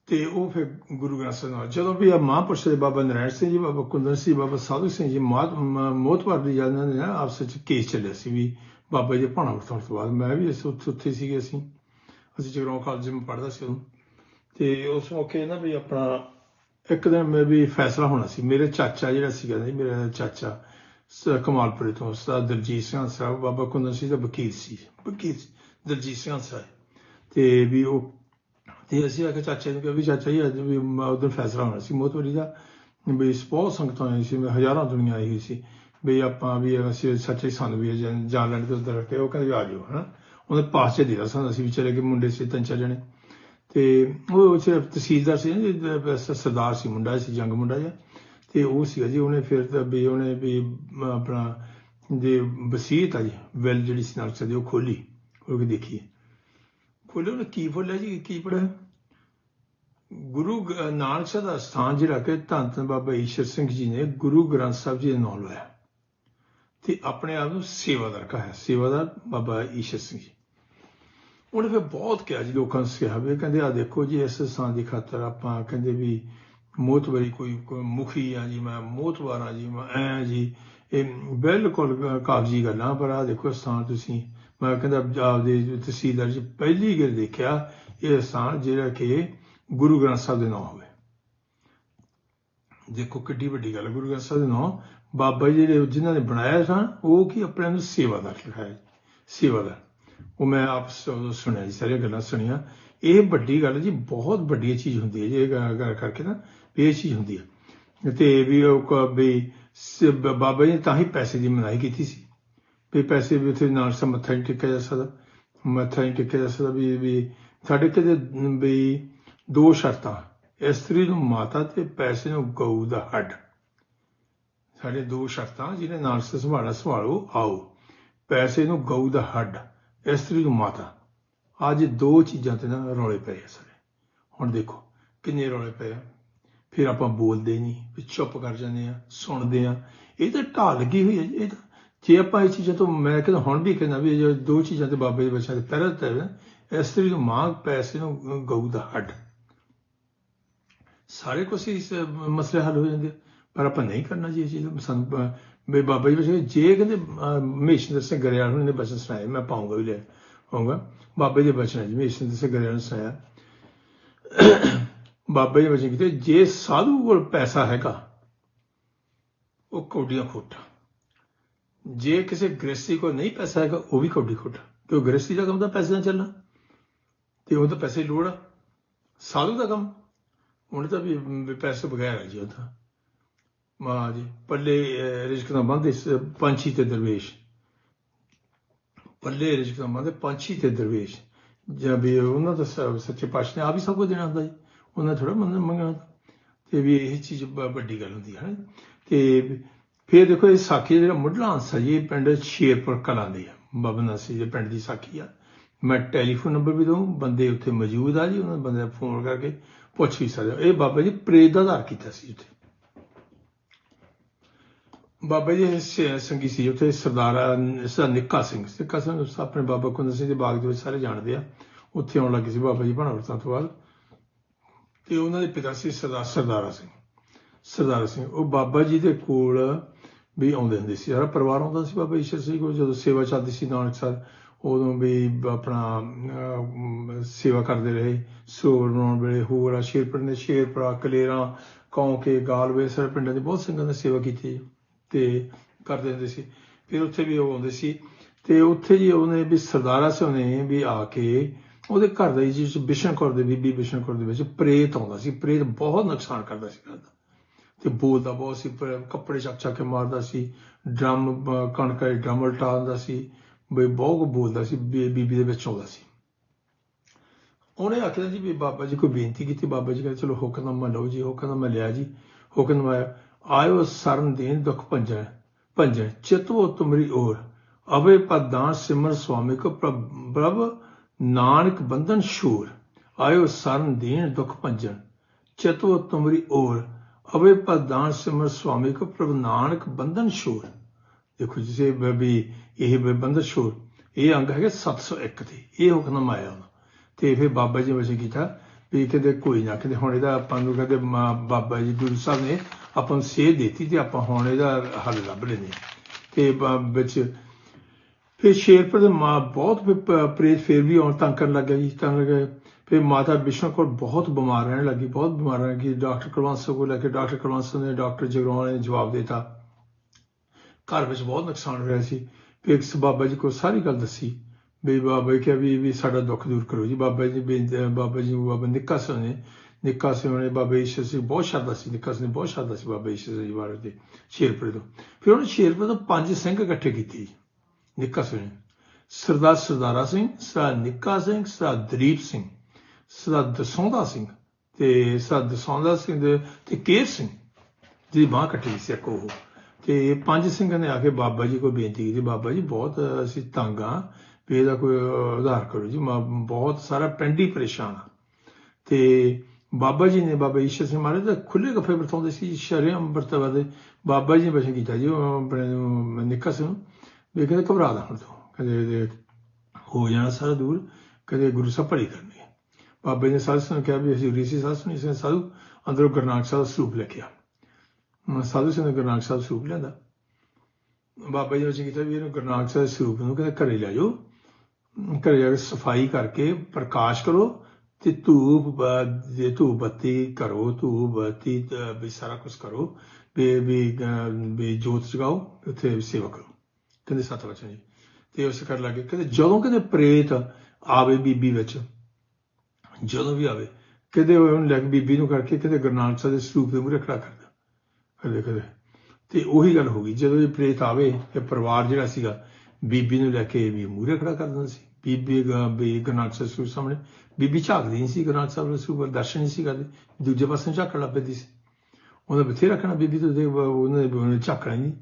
ਤੇ ਉਹ ਫਿਰ ਗੁਰੂ ਗ੍ਰੰਥ ਸਾਹਿਬ ਨਾਲ, ਜਦੋਂ ਵੀ ਆ ਮਹਾਂਪੁਰਸ਼ ਦੇ ਬਾਬਾ ਨਰਾਇਣ ਸਿੰਘ ਜੀ, ਬਾਬਾ ਕੁੰਦਨ ਸਿੰਘ ਬਾਬਾ ਸਾਧੂ ਸਿੰਘ ਜੀ ਮਾਤ ਮੋਤਵਾਰ ਦੀ ਜਾਨਾਂ ਨੇ ਨਾ ਆਪਸ ਵਿੱਚ ਕੇਸ ਚੱਲਿਆ ਸੀ ਵੀ ਬਾਬਾ ਜੀ ਭਾਣਾ ਵਰਤਣ ਤੋਂ ਬਾਅਦ ਮੈਂ ਵੀ ਅਸੀਂ ਉੱਥੇ ਉੱਥੇ ਸੀਗੇ ਅਸੀਂ। ਅਸੀਂ ਜਗਰਾਉਂ ਕਾਲਜ ਵਿੱਚ ਪੜ੍ਹਦਾ ਸੀ ਉਦੋਂ। ਤੇ ਉਸ ਮੌਕੇ ਨਾ ਵੀ ਆਪਣਾ ਇੱਕ ਦਿਨ ਮੈਂ ਵੀ ਫੈਸਲਾ ਹੋਣਾ ਸੀ। ਮੇਰੇ ਚਾਚਾ ਜਿਹੜਾ ਸੀਗਾ ਨਾ ਜੀ ਮੇਰਾ ਚਾਚਾ ਕਮਾਲਪੁਰੇ ਤੋਂ ਉਸਤਾਦ ਦਲਜੀਤ ਸਿੰਘ ਸਾਹਿਬ ਬਾਬਾ ਕੁੰਦਨ ਸਿੰਘ ਦਾ ਵਕੀਲ ਸੀ। ਵਕੀਲ ਸੀ, ਦਲਜੀਤ ਸਿੰਘ ਸਾਹਿਬ ਤੇ ਵੀ ਉਹ ਤੇ ਅਸੀਂ ਆ ਕੇ ਚਾਚੇ ਨੂੰ ਕਿਹਾ ਵੀ ਚਾਚਾ ਜੀ ਅੱਜ ਵੀ ਉਦੋਂ ਫੈਸਲਾ ਹੋਣਾ ਸੀ। ਮੋਤਵਰੀ ਦਾ ਵੀ ਬਹੁਤ ਸੰਗਤਾਂ ਆਈ ਸੀ ਹਜ਼ਾਰਾਂ ਦੁਨੀਆ ਆਈ ਹੋਈ ਸੀ। ਵੀ ਆਪਾਂ ਵੀ ਅਸੀਂ ਸੱਚੇ ਸਾਨੂੰ ਵੀ ਜਾਣ ਲੈਣ ਤੇ ਉੱਧਰ ਕੇ ਉਹ ਕਹਿੰਦੇ ਵੀ ਆ ਜਾਓ ਹਨਾ। ਉਹਨੇ ਪਾਸੇ ਦੇ ਦਿੱਤਾ ਸਾਨੂੰ ਅਸੀਂ ਵੀ ਚਲੇ ਗਏ ਮੁੰਡੇ ਸੀ ਤਿੰਨ ਚਾਰ ਜਣੇ। ਤੇ ਉਹ ਸਿਰਫ ਤਹਿਸੀਲਦਾਰ ਸੀ ਨਾ ਜੀ, ਸਰਦਾਰ ਸੀ ਮੁੰਡਾ ਸੀ ਜੰਗ ਮੁੰਡਾ ਜਿਹਾ। ਤੇ ਉਹ ਸੀਗਾ ਜੀ ਉਹਨੇ ਫਿਰ ਤਾਂ ਵੀ ਉਹਨੇ ਵੀ ਆਪਣਾ ਜੇ ਵਸੀਤ ਆ ਜੀ ਵੈਲ ਜਿਹੜੀ ਸੀ ਨਾਲ ਸਦੀ ਉਹ ਖੋਲੀ ਉਹ ਵੀ ਦੇਖੀ ਖੋਲੇ ਉਹਨੇ ਕੀ ਬੋਲਿਆ ਜੀ ਕੀ ਪੜਿਆ ਗੁਰੂ ਨਾਨਕ ਸਾਹਿਬ ਦਾ ਸਥਾਨ ਜਿਹੜਾ ਕਿ ਧੰਨ ਧੰਨ ਬਾਬਾ ਈਸ਼ਰ ਸਿੰਘ ਜੀ ਨੇ ਗੁਰੂ ਗ੍ਰੰਥ ਸਾਹਿਬ ਜੀ ਦੇ ਨਾਮ ਲਾਇਆ। ਤੇ ਆਪਣੇ ਆਪ ਨੂੰ ਸੇਵਾਦਾਰ ਕਹਾਇਆ ਸੇਵਾਦਾਰ ਬਾਬਾ ਈਸ਼ਰ ਸਿੰਘ ਜੀ। ਉਹਨੇ ਫਿਰ ਬਹੁਤ ਕਿਹਾ ਜੀ, ਲੋਕਾਂ ਨੂੰ ਕਿਹਾ ਵੀ। ਕਹਿੰਦੇ ਆ ਦੇਖੋ ਜੀ, ਇਸ ਸਥਾਨ ਦੀ ਖਾਤਰ ਆਪਾਂ ਕਹਿੰਦੇ ਵੀ ਮੋਤਬਰੀ ਕੋਈ ਕੋਈ ਮੁਖੀ ਆ ਜੀ, ਮੈਂ ਮੋਤਵਾਰ ਆ ਜੀ, ਮੈਂ ਐ ਜੀ। ਇਹ ਬਿਲਕੁਲ ਕਾਗਜ਼ੀ ਗੱਲਾਂ, ਪਰ ਆ ਦੇਖੋ ਸਥਾਨ ਤੁਸੀਂ, ਮੈਂ ਕਹਿੰਦਾ ਪੰਜਾਬ ਦੇ ਤਹਿਸੀਲਦਾਰ ਜੀ, ਪਹਿਲੀ ਗੱਲ ਦੇਖਿਆ, ਇਹ ਸਥਾਨ ਜਿਹੜਾ ਕਿ ਗੁਰੂ ਗ੍ਰੰਥ ਸਾਹਿਬ ਦੇ ਨਾਂ ਹੋਵੇ। ਦੇਖੋ ਕਿੱਡੀ ਵੱਡੀ ਗੱਲ, ਗੁਰੂ ਗ੍ਰੰਥ ਸਾਹਿਬ ਦੇ ਨਾਂ। ਬਾਬਾ ਜੀ ਜਿਹੜੇ ਜਿਨ੍ਹਾਂ ਨੇ ਬਣਾਇਆ ਸਾਂ, ਉਹ ਕੀ ਆਪਣੇ ਨੂੰ ਸੇਵਾਦਾਰ ਲਿਖਾਇਆ ਸੇਵਾਦਾਰ। ਉਹ ਮੈਂ ਆਪ ਸੁਣਿਆ ਜੀ, ਸਾਰੀਆਂ ਗੱਲਾਂ ਸੁਣੀਆਂ। ਇਹ ਵੱਡੀ ਗੱਲ ਹੈ ਜੀ, ਬਹੁਤ ਵੱਡੀ ਚੀਜ਼ ਹੁੰਦੀ ਹੈ ਜੇ ਗੱਲ ਕਰਕੇ ਨਾ, ਵੀ ਇਹ ਚੀਜ਼ ਹੁੰਦੀ ਹੈ। ਤੇ ਵੀ ਉਹ ਵੀ ਬਾਬਾ ਜੀ ਨੇ ਤਾਂ ਹੀ ਪੈਸੇ ਦੀ ਮਨਾਹੀ ਕੀਤੀ ਸੀ। ਵੀ ਪੈਸੇ ਵੀ ਉੱਥੇ ਨਾਲ ਸਾ ਮੱਥਾ ਨਹੀਂ ਟੇਕਿਆ ਜਾ ਸਕਦਾ। ਮੱਥਾ ਨਹੀਂ ਟੇਕਿਆ ਜਾ ਸਕਦਾ, ਵੀ ਵੀ ਸਾਡੇ ਕਿਤੇ ਵੀ ਦੋ ਸ਼ਰਤਾਂ। ਇਸਤਰੀ ਨੂੰ ਮਾਤਾ ਤੇ ਪੈਸੇ ਨੂੰ ਗਊ ਦਾ ਹੱਡ। ਸਾਡੇ ਦੋ ਸ਼ਰਤਾਂ ਜਿਹਨੇ ਨਾਲ ਸੰਭਾਲਾ, ਸੰਭਾਲੋ, ਆਓ। ਪੈਸੇ ਨੂੰ ਗਊ ਦਾ ਹੱਡ। ਇਸ ਤਰੀਕ ਮਾਤਾ। ਅੱਜ ਦੋ ਚੀਜ਼ਾਂ ਤੇ ਨਾ ਰੌਲੇ ਪਏ ਆ ਸਾਰੇ। ਹੁਣ ਦੇਖੋ, ਕਿੰਨੇ ਰੌਲੇ ਪਏ ਫਿਰ ਆਪਾਂ ਬੋਲਦੇ ਨਹੀਂ ਵੀ ਚੁੱਪ ਕਰ ਜਾਂਦੇ ਆ, ਸੁਣਦੇ ਆ। ਇਹ ਤਾਂ ਢਾਲ ਲੱਗੀ ਹੋਈ ਹੈ ਇਹ ਤਾਂ। ਜੇ ਆਪਾਂ ਇਹ ਚੀਜ਼ਾਂ ਤੋਂ, ਮੈਂ ਕਹਿੰਦਾ ਹੁਣ ਵੀ ਕਹਿੰਦਾ ਵੀ ਇਹ ਜੋ ਦੋ ਚੀਜ਼ਾਂ ਤੇ ਬਾਬੇ ਦੇ ਬੱਚਿਆਂ ਤੇ ਪਹਿਰਾ ਤੇ ਇਸ ਤਰੀਕ ਮਾਂ ਪੈਸੇ ਨੂੰ ਗਊ ਦਾ ਹੱਡ। ਸਾਰੇ ਕੁਛ ਇਸ ਮਸਲੇ ਹੱਲ ਹੋ ਜਾਂਦੇ ਪਰ ਆਪਾਂ ਨਹੀਂ ਕਰਨਾ ਜੀ ਇਹ ਚੀਜ਼ ਸਾਨੂੰ ਬ- ਵੀ ਬਾਬਾ ਜੀ ਵਿੱਚ ਜੇ ਕਹਿੰਦੇ ਮਹੇਸ਼ਿੰਦਰ ਸਿੰਘ ਗਰੇਵਾਲ ਨੂੰ ਨੇ ਬਚਨ ਸੁਣਾਏ, ਮੈਂ ਪਾਉਂਗਾ ਵੀ ਲੈ ਆਉਂਗਾ ਬਾਬੇ ਦੇ ਬਚਨ ਜੀ ਮਹੇਸ਼ਿੰਦਰ ਸਿੰਘ ਗਰੇਵਾਲ ਨੇ ਸੁਣਾਇਆ। ਬਾਬਾ ਜੀ ਬਚਨ ਕਿਤੇ, ਜੇ ਸਾਧੂ ਕੋਲ ਪੈਸਾ ਹੈਗਾ, ਉਹ ਕੌਡੀਆਂ ਖੋਟਾ। ਜੇ ਕਿਸੇ ਗ੍ਰਸਤੀ ਕੋਲ ਨਹੀਂ ਪੈਸਾ ਹੈਗਾ, ਉਹ ਵੀ ਕੌਡੀ ਖੋਟਾ। ਕਿਉਂ ਗ੍ਰਸਤੀ ਦਾ ਕੰਮ ਤਾਂ ਪੈਸੇ ਨਾਲ ਚੱਲਣਾ, ਤੇ ਉਹ ਤਾਂ ਪੈਸੇ ਦੀ ਲੋੜ ਆ। ਸਾਧੂ ਦਾ ਕੰਮ। ਉਹਨੇ ਤਾਂ ਵੀ ਪੈਸੇ ਬਗੈਰ ਆ ਜੀ ਉਹ ਤਾਂ। ਮਾਂ ਜੀ ਪੱਲੇ ਅਹ, ਰਿਜ਼ਕ ਦਾ ਬੰਦੇ ਪੰਛੀ ਤੇ ਦਰਵੇਸ਼। ਪੱਲੇ ਰਿਜ਼ਕ ਦਾ ਬੰਦੇ ਪੰਛੀ ਤੇ ਦਰਵੇਸ਼। ਜਾਂ ਵੀ ਉਹਨਾਂ ਦਾ ਸੱਚੇ ਪਾਤਸ਼ਾਹ ਨੇ ਆ ਵੀ ਸਭ ਕੁਝ ਦੇਣਾ ਹੁੰਦਾ ਜੀ। ਉਹਨਾਂ ਥੋੜਾ ਮੰਗਣਾ ਮੰਗਣਾ ਤੇ ਵੀ ਇਹ ਚੀਜ਼ ਬ- ਵੱਡੀ ਗੱਲ ਹੁੰਦੀ ਹੈ ਤੇ ਫਿਰ ਦੇਖੋ ਇਹ ਸਾਖੀ ਜਿਹੜਾ ਮੁੱਢਲਾ ਅੰਸਾ ਜੀ ਇਹ ਪਿੰਡ ਸ਼ੇਰਪੁਰ ਕਲਾਂ ਦੇ ਆ। ਬਾਬਾ ਨਾਸੀ ਦੇ ਪਿੰਡ ਦੀ ਸਾਖੀ ਆ। ਮੈਂ ਟੈਲੀਫੋਨ ਨੰਬਰ ਵੀ ਦਊਂ ਬੰਦੇ ਉੱਥੇ ਮੌਜੂਦ ਆ ਜੀ ਉਹਨਾਂ ਬੰਦੇ ਦਾ ਫੋਨ ਕਰਕੇ ਪੁੱਛ ਵੀ ਸਕਦੇ ਹੋ। ਇਹ ਬਾਬਾ ਜੀ ਪ੍ਰੇਤ ਦਾ ਆਧਾਰ ਕੀਤਾ ਸੀ ਉੱਥੇ। ਬਾਬਾ ਜੀ ਸ- ਸੰਗੀ ਸੀ, ਉੱਥੇ ਸਰਦਾਰ ਸਰਦਾਰ ਨਿੱਕਾ ਸਿੰਘ ਨਿੱਕਾ ਸਿੰਘ ਉਸ ਆਪਣੇ ਬਾਬਾ ਕੁੰਦਰ ਸਿੰਘ ਦੇ ਬਾਗ ਦੇ ਵਿੱਚ ਸਾਰੇ ਜਾਣਦੇ ਆ। ਉੱਥੇ ਆਉਣ ਲੱਗੇ ਸੀ ਬਾਬਾ ਜੀ ਭਾਣਵਰਤਾਂ ਤੋਂ ਬਾਅਦ। ਤੇ ਉਹਨਾਂ ਦੇ ਪਿਤਾ ਸੀ ਸਰਦਾਰ, ਸਰਦਾਰਾ ਸਿੰਘ। ਸਰਦਾਰ ਸਿੰਘ, ਉਹ ਬਾਬਾ ਜੀ ਦੇ ਕੋਲ ਵੀ ਆਉਂਦੇ ਹੁੰਦੇ ਸੀ। ਸਾਰਾ ਪਰਿਵਾਰ ਆਉਂਦਾ ਸੀ ਬਾਬਾ ਈਸ਼ਰ ਸਿੰਘ ਕੋਲ, ਜਦੋਂ ਸੇਵਾ ਚੱਲਦੀ ਸੀ ਨਾਨਕ ਸਾਹਿਬ ਉਦੋਂ ਵੀ ਆਪਣਾ ਸੇਵਾ ਕਰਦੇ ਰਹੇ। ਸਰੋਵਰ ਬਣਾਉਣ ਵੇਲੇ ਹੋਰ ਆ, ਸ਼ੇਰਪੁਰ ਨੇ ਸ਼ੇਰਪੁਰਾ, ਕਲੇਰਾਂ, ਕੌਂਕੇ, ਗਾਲਵੇ, ਸਾਰੇ ਪਿੰਡਾਂ ਦੇ ਬਹੁਤ ਸਿੰਘਾਂ ਨੇ ਸੇਵਾ ਕੀਤੀ। ਤੇ ਕਰਦੇ ਹੁੰਦੇ ਸੀ। ਫਿਰ ਉੱਥੇ ਵੀ ਉਹ ਆਉਂਦੇ ਸੀ ਤੇ ਉੱਥੇ ਜੀ ਉਹਨੇ ਵੀ ਸਰਦਾਰਾ ਸਿੰਘ ਨੇ ਵੀ ਆ ਕੇ ਉਹਦੇ ਘਰ ਦਾ ਜੀ ਬਿਸ਼ਨ ਕੌਰ ਦੇ ਬੀਬੀ ਬਿਸ਼ਨ ਕੌਰ ਦੇ ਵਿੱਚ ਪ੍ਰੇਤ ਆਉਂਦਾ ਸੀ। ਪ੍ਰੇਤ ਬਹੁਤ ਨੁਕਸਾਨ ਕਰਦਾ ਸੀ ਦਾ। ਤੇ ਬੋਲਦਾ ਬਹੁਤ ਸੀ ਕੱਪੜੇ ਚੱਕ ਚੱਕ ਕੇ ਮਾਰਦਾ ਸੀ, ਡਰਮ ਕਣਕ ਦੇ ਡਰਮ ਉਲਟਾ ਸੀ ਬਈ ਬਹੁਤ ਬੋਲਦਾ ਸੀ ਬੀ- ਬੀਬੀ ਦੇ ਵਿੱਚ ਆਉਂਦਾ ਸੀ। ਉਹਨੇ ਆਖਿਆ ਜੀ ਵੀ ਬਾਬਾ ਜੀ ਕੋਈ ਬੇਨਤੀ ਕੀਤੀ, ਬਾਬਾ ਜੀ ਕਹਿੰਦੇ ਚਲੋ ਹੁਕਮਨਾਮਾ ਲਓ ਜੀ ਹੁਕਮਨਾਮਾ ਲਿਆ ਜੀ ਹੁਕਮਨਾਮਾ ਆਇਆ, ਆਇਓ ਸਰਨ ਦੇਨ ਦੁਖ ਭੰਜਨ ਭੰਜਨ ਚਿਤਵੋ ਤੁਮਰੀ ਅਵੇ ਪਦਾਨ ਸਿਮਰ ਸੁਆਮੀ ਕੋ ਪ੍ਰਭ ਨਾਨਕ ਬੰਧਨ ਸ਼ੂਰ ਆਇਓ ਸਰਨ ਦੇਨ ਦੁਖ ਭੰਜਨ ਚਿਤਵੋ ਤੁਮਰੀ ਔਰ ਅਵੇ ਪਦਾਨ ਸਿਮਰ ਸੁਆਮੀ ਕੋ ਪ੍ਰਭ ਨਾਨਕ ਬੰਧਨ ਸ਼ੂਰ ਦੇਖੋ ਜਿਸੇ ਵੀ ਇਹ ਬੰਧਨ ਸ਼ੂਰ ਇਹ ਅੰਗ ਹੈਗੇ 701 ਤੇ ਇਹ ਹੁਕਮ ਆਇਆ ਤੇ ਫਿਰ ਬਾਬਾ ਜੀ ਨੇ ਵੈਸੇ ਕੀਤਾ ਵੀ ਕਹਿੰਦੇ ਕੋਈ ਨਾ ਕਹਿੰਦੇ ਹੁਣ ਇਹਦਾ ਆਪਾਂ ਨੂੰ ਕਹਿੰਦੇ ਬਾਬਾ ਜੀ, ਗੁਰੂ ਸਾਹਿਬ ਨੇ ਆਪਾਂ ਨੂੰ ਸੇਧ ਦਿੱਤੀ ਤੇ ਆਪਾਂ ਹੁਣ ਇਹਦਾ ਹੱਲ ਲੱਭ ਲੈਨੇ ਤੇ ਵਿੱਚ ਫਿਰ ਸ਼ੇਰਪੁਰ ਦੇ ਮਾਂ ਬਹੁਤ ਪ੍ਰੇਤ ਫੇਰ ਵੀ ਆਉਣ ਤੰਗ ਕਰਨ ਲੱਗਾ ਜੀ, ਤੰਗ ਲੱਗੇ ਫਿਰ ਮਾਤਾ ਬਿਸ਼ਨੋ ਕੋਲ ਬਹੁਤ ਬਿਮਾਰ ਰਹਿਣ ਲੱਗੀ, ਬਹੁਤ ਬਿਮਾਰ ਰਹਿਣ ਲੱਗੀ। ਡਾਕਟਰ ਕੁਲਵੰਤ ਕੋਲ ਲੈ ਕੇ ਡਾਕਟਰ ਕੁਲਵੰਤ ਨੇ ਡਾਕਟਰ ਜਗਰਾਉਣ ਨੇ ਜਵਾਬ ਦਿੱਤਾ। ਘਰ ਵਿੱਚ ਬਹੁਤ ਨੁਕਸਾਨ ਹੋਇਆ ਸੀ। ਫਿਰ ਇੱਕ ਬਾਬਾ ਜੀ ਕੋਲ ਸਾਰੀ ਗੱਲ ਦੱਸੀ। ਵੀ ਬਾਬਾ ਜੀ ਕਿਹਾ ਵੀ ਵੀ ਸਾਡਾ ਦੁੱਖ ਦੂਰ ਕਰੋ ਜੀ। ਬਾਬਾ ਜੀ ਬੇਨਤੀ ਬਾਬਾ ਜੀ ਬਾਬਾ ਨਿੱਕਾ ਸਿੰਘ ਨੇ ਨਿੱਕਾ ਸਿੰਘ ਨੇ ਬਾਬਾ ਈਸ਼ਰ ਸਿੰਘ ਬਹੁਤ ਸ਼ਰਧਾ ਸੀ। ਨਿੱਕਾ ਸਿੰਘ ਨੇ ਬਹੁਤ ਸ਼ਰਧਾ ਸੀ ਬਾਬਾ ਈਸ਼ਰ ਸਿੰਘ ਜੀ ਬਾਰੇ ਤੇ ਸ਼ੇਰਪੁਰ ਤੋਂ। ਫਿਰ ਉਹਨੇ ਸ਼ੇਰਪੁਰ ਤੋਂ ਪੰਜ ਸਿੰਘ ਇਕੱਠੇ ਕੀਤੇ ਜੀ, ਨਿੱਕਾ ਸਿੰਘ ਨੇ ਸਰਦਾਰ ਸਰਦਾਰਾ ਸਿੰਘ, ਸਰਦਾਰ ਨਿੱਕਾ ਸਿੰਘ, ਸਰਦਾਰ ਦਲੀਪ ਸਿੰਘ, ਸਰਦਾਰ ਦਸੌਂਦਾ ਸਿੰਘ ਤੇ ਸਰਦਾਰ ਦਸੌਂਦਾ ਸਿੰਘ ਦੇ ਤੇ ਕੇਰ ਸਿੰਘ ਦੀ ਬਾਹ ਕੱਟੀ ਸੀ ਇੱਕ ਉਹ। ਤੇ ਪੰਜ ਸਿੰਘਾਂ ਨੇ ਆ ਕੇ ਬਾਬਾ ਜੀ ਕੋਲ ਬੇਨਤੀ ਕੀਤੀ। ਬਾਬਾ ਜੀ ਬਹੁਤ ਅਸੀਂ ਤੰਗ ਆ। ਵੀ ਇਹਦਾ ਕੋਈ ਉਧਾਰ ਕਰੋ ਜੀ। ਮੈਂ ਬਹੁਤ ਸਾਰਾ ਪਿੰਡ ਹੀ ਪਰੇਸ਼ਾਨ ਆ। ਤੇ ਬਾਬਾ ਜੀ ਨੇ, ਬਾਬਾ ਈਸ਼ਰ ਸਿੰਘ ਮਹਾਰਾਜ ਦਾ ਖੁੱਲੇ ਗੱਫੇ ਵਰਤਾਉਂਦੇ ਸੀ, ਸ਼ਰਿਆਮ ਵਰਤਵਾ ਦੇ ਬਾਬਾ ਜੀ ਨੇ ਬਚਨ ਕੀਤਾ ਜੀ, ਉਹ ਆਪਣੇ ਨਿੱਕਾ ਸਿੰਘ। ਨੂੰ ਵੀ ਕਹਿੰਦੇ ਘਬਰਾ ਦਾ ਹੁਣ ਤੋਂ। ਕਹਿੰਦੇ ਹੋ ਜਾਣਾ ਸਾਰਾ ਦੂਰ। ਕਹਿੰਦੇ, ਗੁਰੂ ਸਾਹਿਬ ਭਲੀ ਕਰਨੀ ਹੈ ਬਾਬੇ ਨੇ ਸਾਧ ਸੰਗਤ ਨੂੰ ਕਿਹਾ ਵੀ ਅਸੀਂ ਰੀਸੀ ਸਾਧ ਸੁਣੀ ਸੀ ਸਾਧੂ। ਅੰਦਰੋਂ ਗੁਰਨਾਨਕ ਸਾਹਿਬ ਦਾ ਸਰੂਪ ਲੈ ਕੇ ਆ। ਸਾਧੂ ਸਿੰਘ ਨੇ ਗੁਰਨਾਨਕ ਸਾਹਿਬ ਦਾ ਸਰੂਪ ਲਿਆਂਦਾ। ਬਾਬਾ ਜੀ ਨੇ ਕੀਤਾ ਵੀ ਇਹਨੂੰ ਗੁਰਨਾਨਕ ਸਾਹਿਬ ਦੇ ਸਰੂਪ ਨੂੰ ਕਹਿੰਦੇ ਘਰੇ ਲੈ ਜਾਓ। ਘਰੇ ਜਾ ਕੇ ਸਫ਼ਾਈ ਕਰਕੇ ਪ੍ਰਕਾਸ਼ ਕਰੋ ਤੇ ਧੂਪ ਬ- ਜੇ ਧੂਪ ਬੱਤੀ ਕਰੋ, ਧੂਪ ਬੱਤੀ ਵੀ ਸਾਰਾ ਕੁਝ ਕਰੋ, ਵੀ ਵੀ ਵੀ ਜੋਤ ਜਗਾਓ, ਉੱਥੇ ਸੇਵਾ ਕਰੋ। ਕਹਿੰਦੇ ਸੱਤ ਵਚਨ ਜੀ। ਤੇ ਉਸ ਕਰ ਲੱਗੇ, ਕਹਿੰਦੇ ਜਦੋਂ ਕਹਿੰਦੇ ਪ੍ਰੇਤ ਆਵੇ ਬੀਬੀ ਵਿੱਚ, ਜਦੋਂ ਵੀ ਆਵੇ, ਕਹਿੰਦੇ ਉਹਨੂੰ ਲੈ ਕੇ ਬੀਬੀ ਨੂੰ ਕਰਕੇ ਕਹਿੰਦੇ ਗੁਰੂ ਨਾਨਕ ਸਾਹਿਬ ਦੇ ਸਰੂਪ ਦੇ ਮੂਹਰੇ ਖੜਾ ਕਰਦਾ ਕਦੇ ਕਦੇ ਤੇ ਉਹੀ ਗੱਲ ਹੋ ਗਈ, ਜਦੋਂ ਇਹ ਪ੍ਰੇਤ ਆਵੇ, ਇਹ ਪਰਿਵਾਰ ਜਿਹੜਾ ਸੀਗਾ ਬੀਬੀ ਨੂੰ ਲੈ ਕੇ ਵੀ ਮੂਹਰੇ ਖੜਾ ਕਰ ਦਿੰਦਾ ਸੀ। ਬੀਬੀ ਗ- ਵੀ ਗੁਰੂ ਸਾਹਿਬ ਦੇ ਸਾਹਮਣੇ, ਬੀਬੀ ਝਾਕਦੀ ਨਹੀਂ ਸੀ ਗੁਰੂ ਨਾਨਕ ਸਾਹਿਬ ਦੇ ਸਰੂਪ ਦਰਸ਼ਨ ਨਹੀਂ ਸੀ ਕਰਦੇ। ਦੂਜੇ ਪਾਸੇ ਨੂੰ ਝਾਕਣ ਲੱਗ ਪੈਂਦੀ ਸੀ। ਉਹਨੇ ਬਥੇਰਾ ਰੱਖਣਾ ਬੀਬੀ ਤੋਂ ਦੇਖ, ਉਹਨੇ ਝਾਕਣਾ ਹੀ ਨਹੀਂ।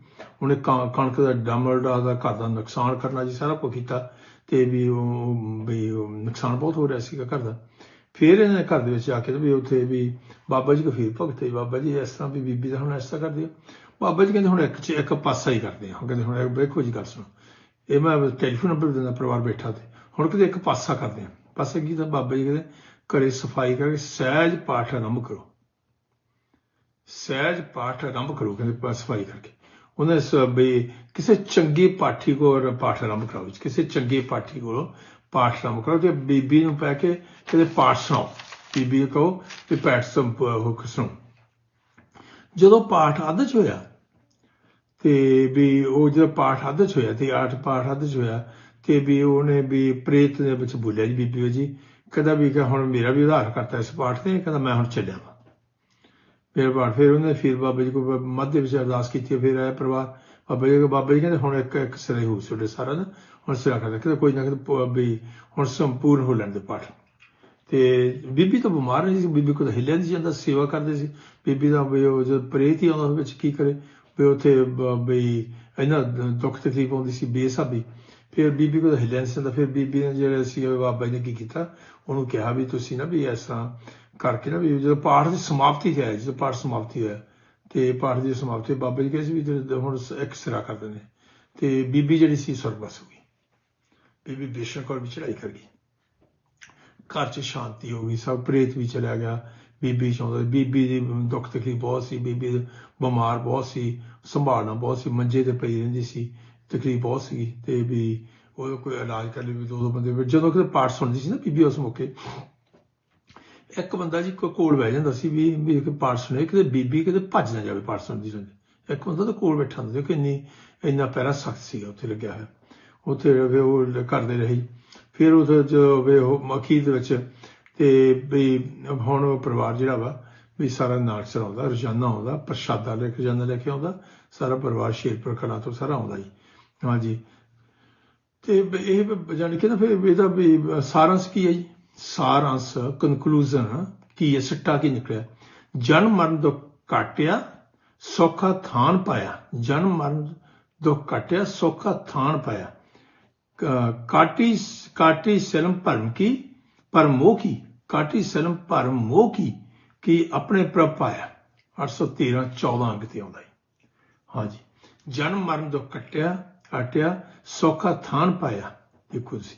ਉਹਨੇ ਕਾਂ- ਕਣਕ ਦਾ ਡਮਰ ਦਾ ਦਾ ਘਰ ਦਾ ਨੁਕਸਾਨ ਕਰਨਾ ਜੀ, ਸਾਰਾ ਕੁਝ ਕੀਤਾ ਤੇ ਵੀ ਉਹ ਵੀ ਨੁਕਸਾਨ ਬਹੁਤ ਹੋ ਰਿਹਾ ਸੀਗਾ ਘਰ ਦਾ। ਫਿਰ ਇਹਨੇ ਘਰ ਦੇ ਵਿੱਚ ਆ ਕੇ ਵੀ ਉੱਥੇ ਵੀ ਬਾਬਾ ਜੀ ਕੋ ਫਿਰ ਭਗਤੇ ਬਾਬਾ ਜੀ ਇਸ ਤਰ੍ਹਾਂ ਵੀ ਬੀਬੀ ਦਾ ਹੁਣ ਇਸ ਤਰ੍ਹਾਂ ਕਰਦੇ ਆ। ਬਾਬਾ ਜੀ ਕਹਿੰਦੇ ਹੁਣ ਇੱਕ ਇੱਕ ਪਾਸਾ ਹੀ ਕਰਦੇ ਆ। ਉਹ ਕਹਿੰਦੇ ਹੁਣ ਵੇਖੋ ਜੀ ਗੱਲ ਸੁਣੋ। ਇਹ ਮੈਂ ਟੈਲੀਫੋਨ ਨੰਬਰ ਦਿੰਦਾ, ਪਰਿਵਾਰ ਬੈਠਾ ਤੇ। ਹੁਣ ਕਿਤੇ ਇੱਕ ਪਾਸਾ ਕਰਦੇ ਆ ਪਾਸਾ ਕੀ ਤਾਂ ਬਾਬਾ ਜੀ ਕਹਿੰਦੇ, ਘਰੇ ਸਫ਼ਾਈ ਕਰਕੇ ਸਹਿਜ ਪਾਠ ਆਰੰਭ ਕਰੋ। ਸਹਿਜ ਪਾਠ ਆਰੰਭ ਕਰੋ, ਕਹਿੰਦੇ ਸਫ਼ਾਈ ਕਰਕੇ। ਉਹਨੇ ਸ- ਬਈ ਕਿਸੇ ਚੰਗੇ ਪਾਠੀ ਕੋਲ ਪਾਠ ਆਰੰਭ ਕਰਾਓ ਕਿਸੇ ਚੰਗੇ ਪਾਠੀ ਕੋਲ ਪਾਠ ਆਰੰਭ ਕਰੋ ਤੇ ਬੀਬੀ ਨੂੰ ਪੈ ਕੇ ਕਹਿੰਦੇ ਪਾਠ ਸੁਣਾਓ। ਬੀਬੀ ਕਹੋ ਵੀ ਪਾਠ ਸੰਪ ਹੋ ਸੁਣੋ। ਜਦੋਂ ਪਾਠ ਅੱਧ ਚ ਹੋਇਆ ਤੇ ਵੀ ਉਹ ਜਦੋਂ ਪਾਠ ਅੱਧ ਚ ਹੋਇਆ ਤੇ ਆਠ ਪਾਠ ਅੱਧ ਚ ਹੋਇਆ ਤੇ ਵੀ ਉਹਨੇ ਵੀ ਪ੍ਰੇਤ ਦੇ ਵਿੱਚ ਬੋਲਿਆ ਜੀ ਬੀਬੀ ਜੀ, ਕਹਿੰਦਾ ਵੀ ਕਿ ਹੁਣ ਮੇਰਾ ਵੀ ਉਧਾਰ ਕਰਤਾ ਇਸ ਪਾਠ ਤੇ, ਕਹਿੰਦਾ ਮੈਂ ਹੁਣ ਚੱਲਿਆ ਵਾ। ਫਿਰ ਬਾਅਦ ਫਿਰ ਉਹਨੇ ਫਿਰ ਬਾਬਾ ਜੀ ਕੋ ਮੱਧ ਵਿੱਚ ਅਰਦਾਸ ਕੀਤੀ ਫਿਰ ਆਇਆ ਪਰਿਵਾਰ। ਬਾਬਾ ਜੀ ਕੋ ਬਾਬਾ ਜੀ ਕਹਿੰਦੇ ਹੁਣ ਇੱਕ ਇੱਕ ਸਿਰੇ ਹੋ ਤੁਹਾਡੇ ਸਾਰਾ ਨਾ ਹੁਣ ਸਿਰਾ ਕਰਦਾ ਕਹਿੰਦੇ ਕੋਈ ਨਾ ਕਹਿੰਦੇ ਵੀ ਹੁਣ ਸੰਪੂਰਨ ਹੋ ਲੈਣ ਦੇ ਪਾਠ। ਤੇ ਬੀਬੀ ਤਾਂ ਬਿਮਾਰ ਨਹੀਂ ਸੀ, ਬੀਬੀ ਕੋਲ ਹਿੱਲਿਆ ਨਹੀਂ ਜਾਂਦਾ, ਸੇਵਾ ਕਰਦੇ ਸੀ। ਬੀਬੀ ਦਾ ਵੀ ਉਹ ਜਦ ਪ੍ਰੇਤ ਹੀ ਆਉਂਦਾ ਉਹਦੇ ਵਿੱਚ ਕੀ ਕਰੇ? ਵੀ ਉੱਥੇ ਬ- ਵੀ ਇਹਨਾਂ ਦੁੱਖ ਤਕਲੀਫ ਆਉਂਦੀ ਸੀ ਬੇਸਾਬੀ ਫਿਰ ਬੀਬੀ ਕੋਲ ਤਾਂ ਹਿੱਲਿਆ ਨਹੀਂ ਸੀ ਜਾਂਦਾ ਫਿਰ ਬੀਬੀ ਨੇ ਜਿਹੜਾ ਸੀ ਬਾਬਾ ਜੀ ਨੇ ਕੀ ਕੀਤਾ? ਉਹਨੂੰ ਕਿਹਾ ਵੀ ਤੁਸੀਂ ਨਾ ਵੀ ਇਸ ਤਰ੍ਹਾਂ ਕਰਕੇ ਨਾ ਵੀ ਜਦੋਂ ਪਾਠ ਦੀ ਸਮਾਪਤੀ ਤੇ ਆਇਆ ਜਦੋਂ ਪਾਠ ਸਮਾਪਤੀ ਹੋਇਆ, ਤੇ ਪਾਠ ਦੀ ਸਮਾਪਤੀ ਬਾਬਾ ਜੀ ਕਹਿੰਦੇ ਸੀ ਵੀ ਹੁਣ ਇੱਕ ਸਿਰਾ ਕਰ ਦਿੰਦੇ। ਤੇ ਬੀਬੀ ਜਿਹੜੀ ਸੀ ਸੁਰਗਵਾਸ ਹੋ ਗਈ। ਬੀਬੀ ਬੇਸ਼ਕ ਕੌਰ ਵੀ ਚੜਾਈ ਕਰ ਗਈ। ਘਰ 'ਚ ਸ਼ਾਂਤੀ ਹੋ ਗਈ, ਸਭ ਪ੍ਰੇਤ ਵੀ ਚਲਿਆ ਗਿਆ। ਬੀਬੀ ਚਾਹੁੰਦਾ ਬੀਬੀ ਦੀ ਦੁੱਖ ਤਕਲੀਫ ਬਹੁਤ ਸੀ, ਬੀਬੀ ਬਿਮਾਰ ਬਹੁਤ ਸੀ, ਸੰਭਾਲਣਾ ਬਹੁਤ ਸੀ, ਮੰਜੇ ਤੇ ਪਈ ਰਹਿੰਦੀ ਸੀ, ਤਕਲੀਫ ਬਹੁਤ ਸੀ ਤੇ ਵੀ ਉਹ ਕੋਈ ਇਲਾਜ ਕਰ ਲਈ ਵੀ ਦੋ ਦੋ ਬੰਦੇ। ਵੀ ਜਦੋਂ ਕਿਤੇ ਪਾਠ ਸੁਣਦੀ ਸੀ ਨਾ ਬੀਬੀ ਉਸ ਮੌਕੇ, ਇੱਕ ਬੰਦਾ ਜੀ ਕੋ- ਕੋਲ ਬਹਿ ਜਾਂਦਾ ਸੀ ਵੀ ਵੀ ਪਾਠ ਸੁਣੇ ਕਿਤੇ ਬੀਬੀ ਕਿਤੇ ਭੱਜ ਨਾ ਜਾਵੇ ਪਾਠ ਸੁਣਦੀ ਸੁਣਦੀ। ਇੱਕ ਬੰਦਾ ਤਾਂ ਕੋਲ ਬੈਠਾ ਹੁੰਦਾ ਸੀ ਕਿ ਇੰਨੀ, ਇੰਨਾ ਪੈਰਾ ਸਖਤ ਸੀਗਾ, ਉੱਥੇ ਲੱਗਿਆ ਹੋਇਆ। ਉੱਥੇ ਉਹ ਕਰਦੇ ਰਹੀ। ਫਿਰ ਉਹਦੇ ਚ ਵੀ ਉਹ ਮੱਖੀ ਦੇ ਵਿੱਚ ਤੇ ਵੀ ਹੁਣ ਉਹ ਪਰਿਵਾਰ ਜਿਹੜਾ ਵਾ, ਵੀ ਸਾਰਾ ਨਾਚ ਚਲਾਉਂਦਾ ਰੋਜ਼ਾਨਾ ਆਉਂਦਾ, ਪ੍ਰਸ਼ਾਦਾ ਲੈ ਕੇ ਜਾਂਦਾ ਲੈ ਕੇ ਆਉਂਦਾ, ਸਾਰਾ ਪਰਿਵਾਰ ਸ਼ੇਰਪੁਰ ਕਲਾ ਤੋਂ ਸਾਰਾ ਆਉਂਦਾ ਜੀ। ਹਾਂਜੀ। ਤੇ ਇਹ ਬ- ਜਾਣੀ ਕਿ ਨਾ ਫਿਰ ਇਹਦਾ ਵੀ ਸਾਰਾਂਸ਼ ਕੀ ਹੈ ਜੀ? ਸਾਰਾਂਸ਼ ਕਨਕਲੂਜਨ ਕੀ ਹੈ? ਸਿੱਟਾ ਕੀ ਨਿਕਲਿਆ? ਜਨਮ ਮਰਨ ਤੋਂ ਕਾਟਿਆ ਸੌਖਾ ਥਾਨ ਪਾਇਆ। ਜਨਮ ਮਰਨ ਤੋਂ ਕਾਟਿਆ ਸੌਖਾ ਥਾਨ ਪਾਇਆ। ਕਾਟੀ ਕਾਟੀ ਸਲਮ ਭਰਮ ਕੀ? ਪਰ ਮੋਹ ਕੀ ਕਾਟੀ ਸਲਮ ਭਰਮ ਮੋਹ ਕੀ ਕਿ ਆਪਣੇ ਪ੍ਰਭ ਪਾਇਆ। 813 14 ਅੰਕ ਤੇ ਆਉਂਦਾ ਹੈ ਹਾਂਜੀ ਜਨਮ ਮਰਨ ਤੋਂ ਕੱਟਿਆ ਕਾਟਿਆ ਸੌਖਾ ਥਾਨ ਪਾਇਆ। ਦੇਖੋ ਜੀ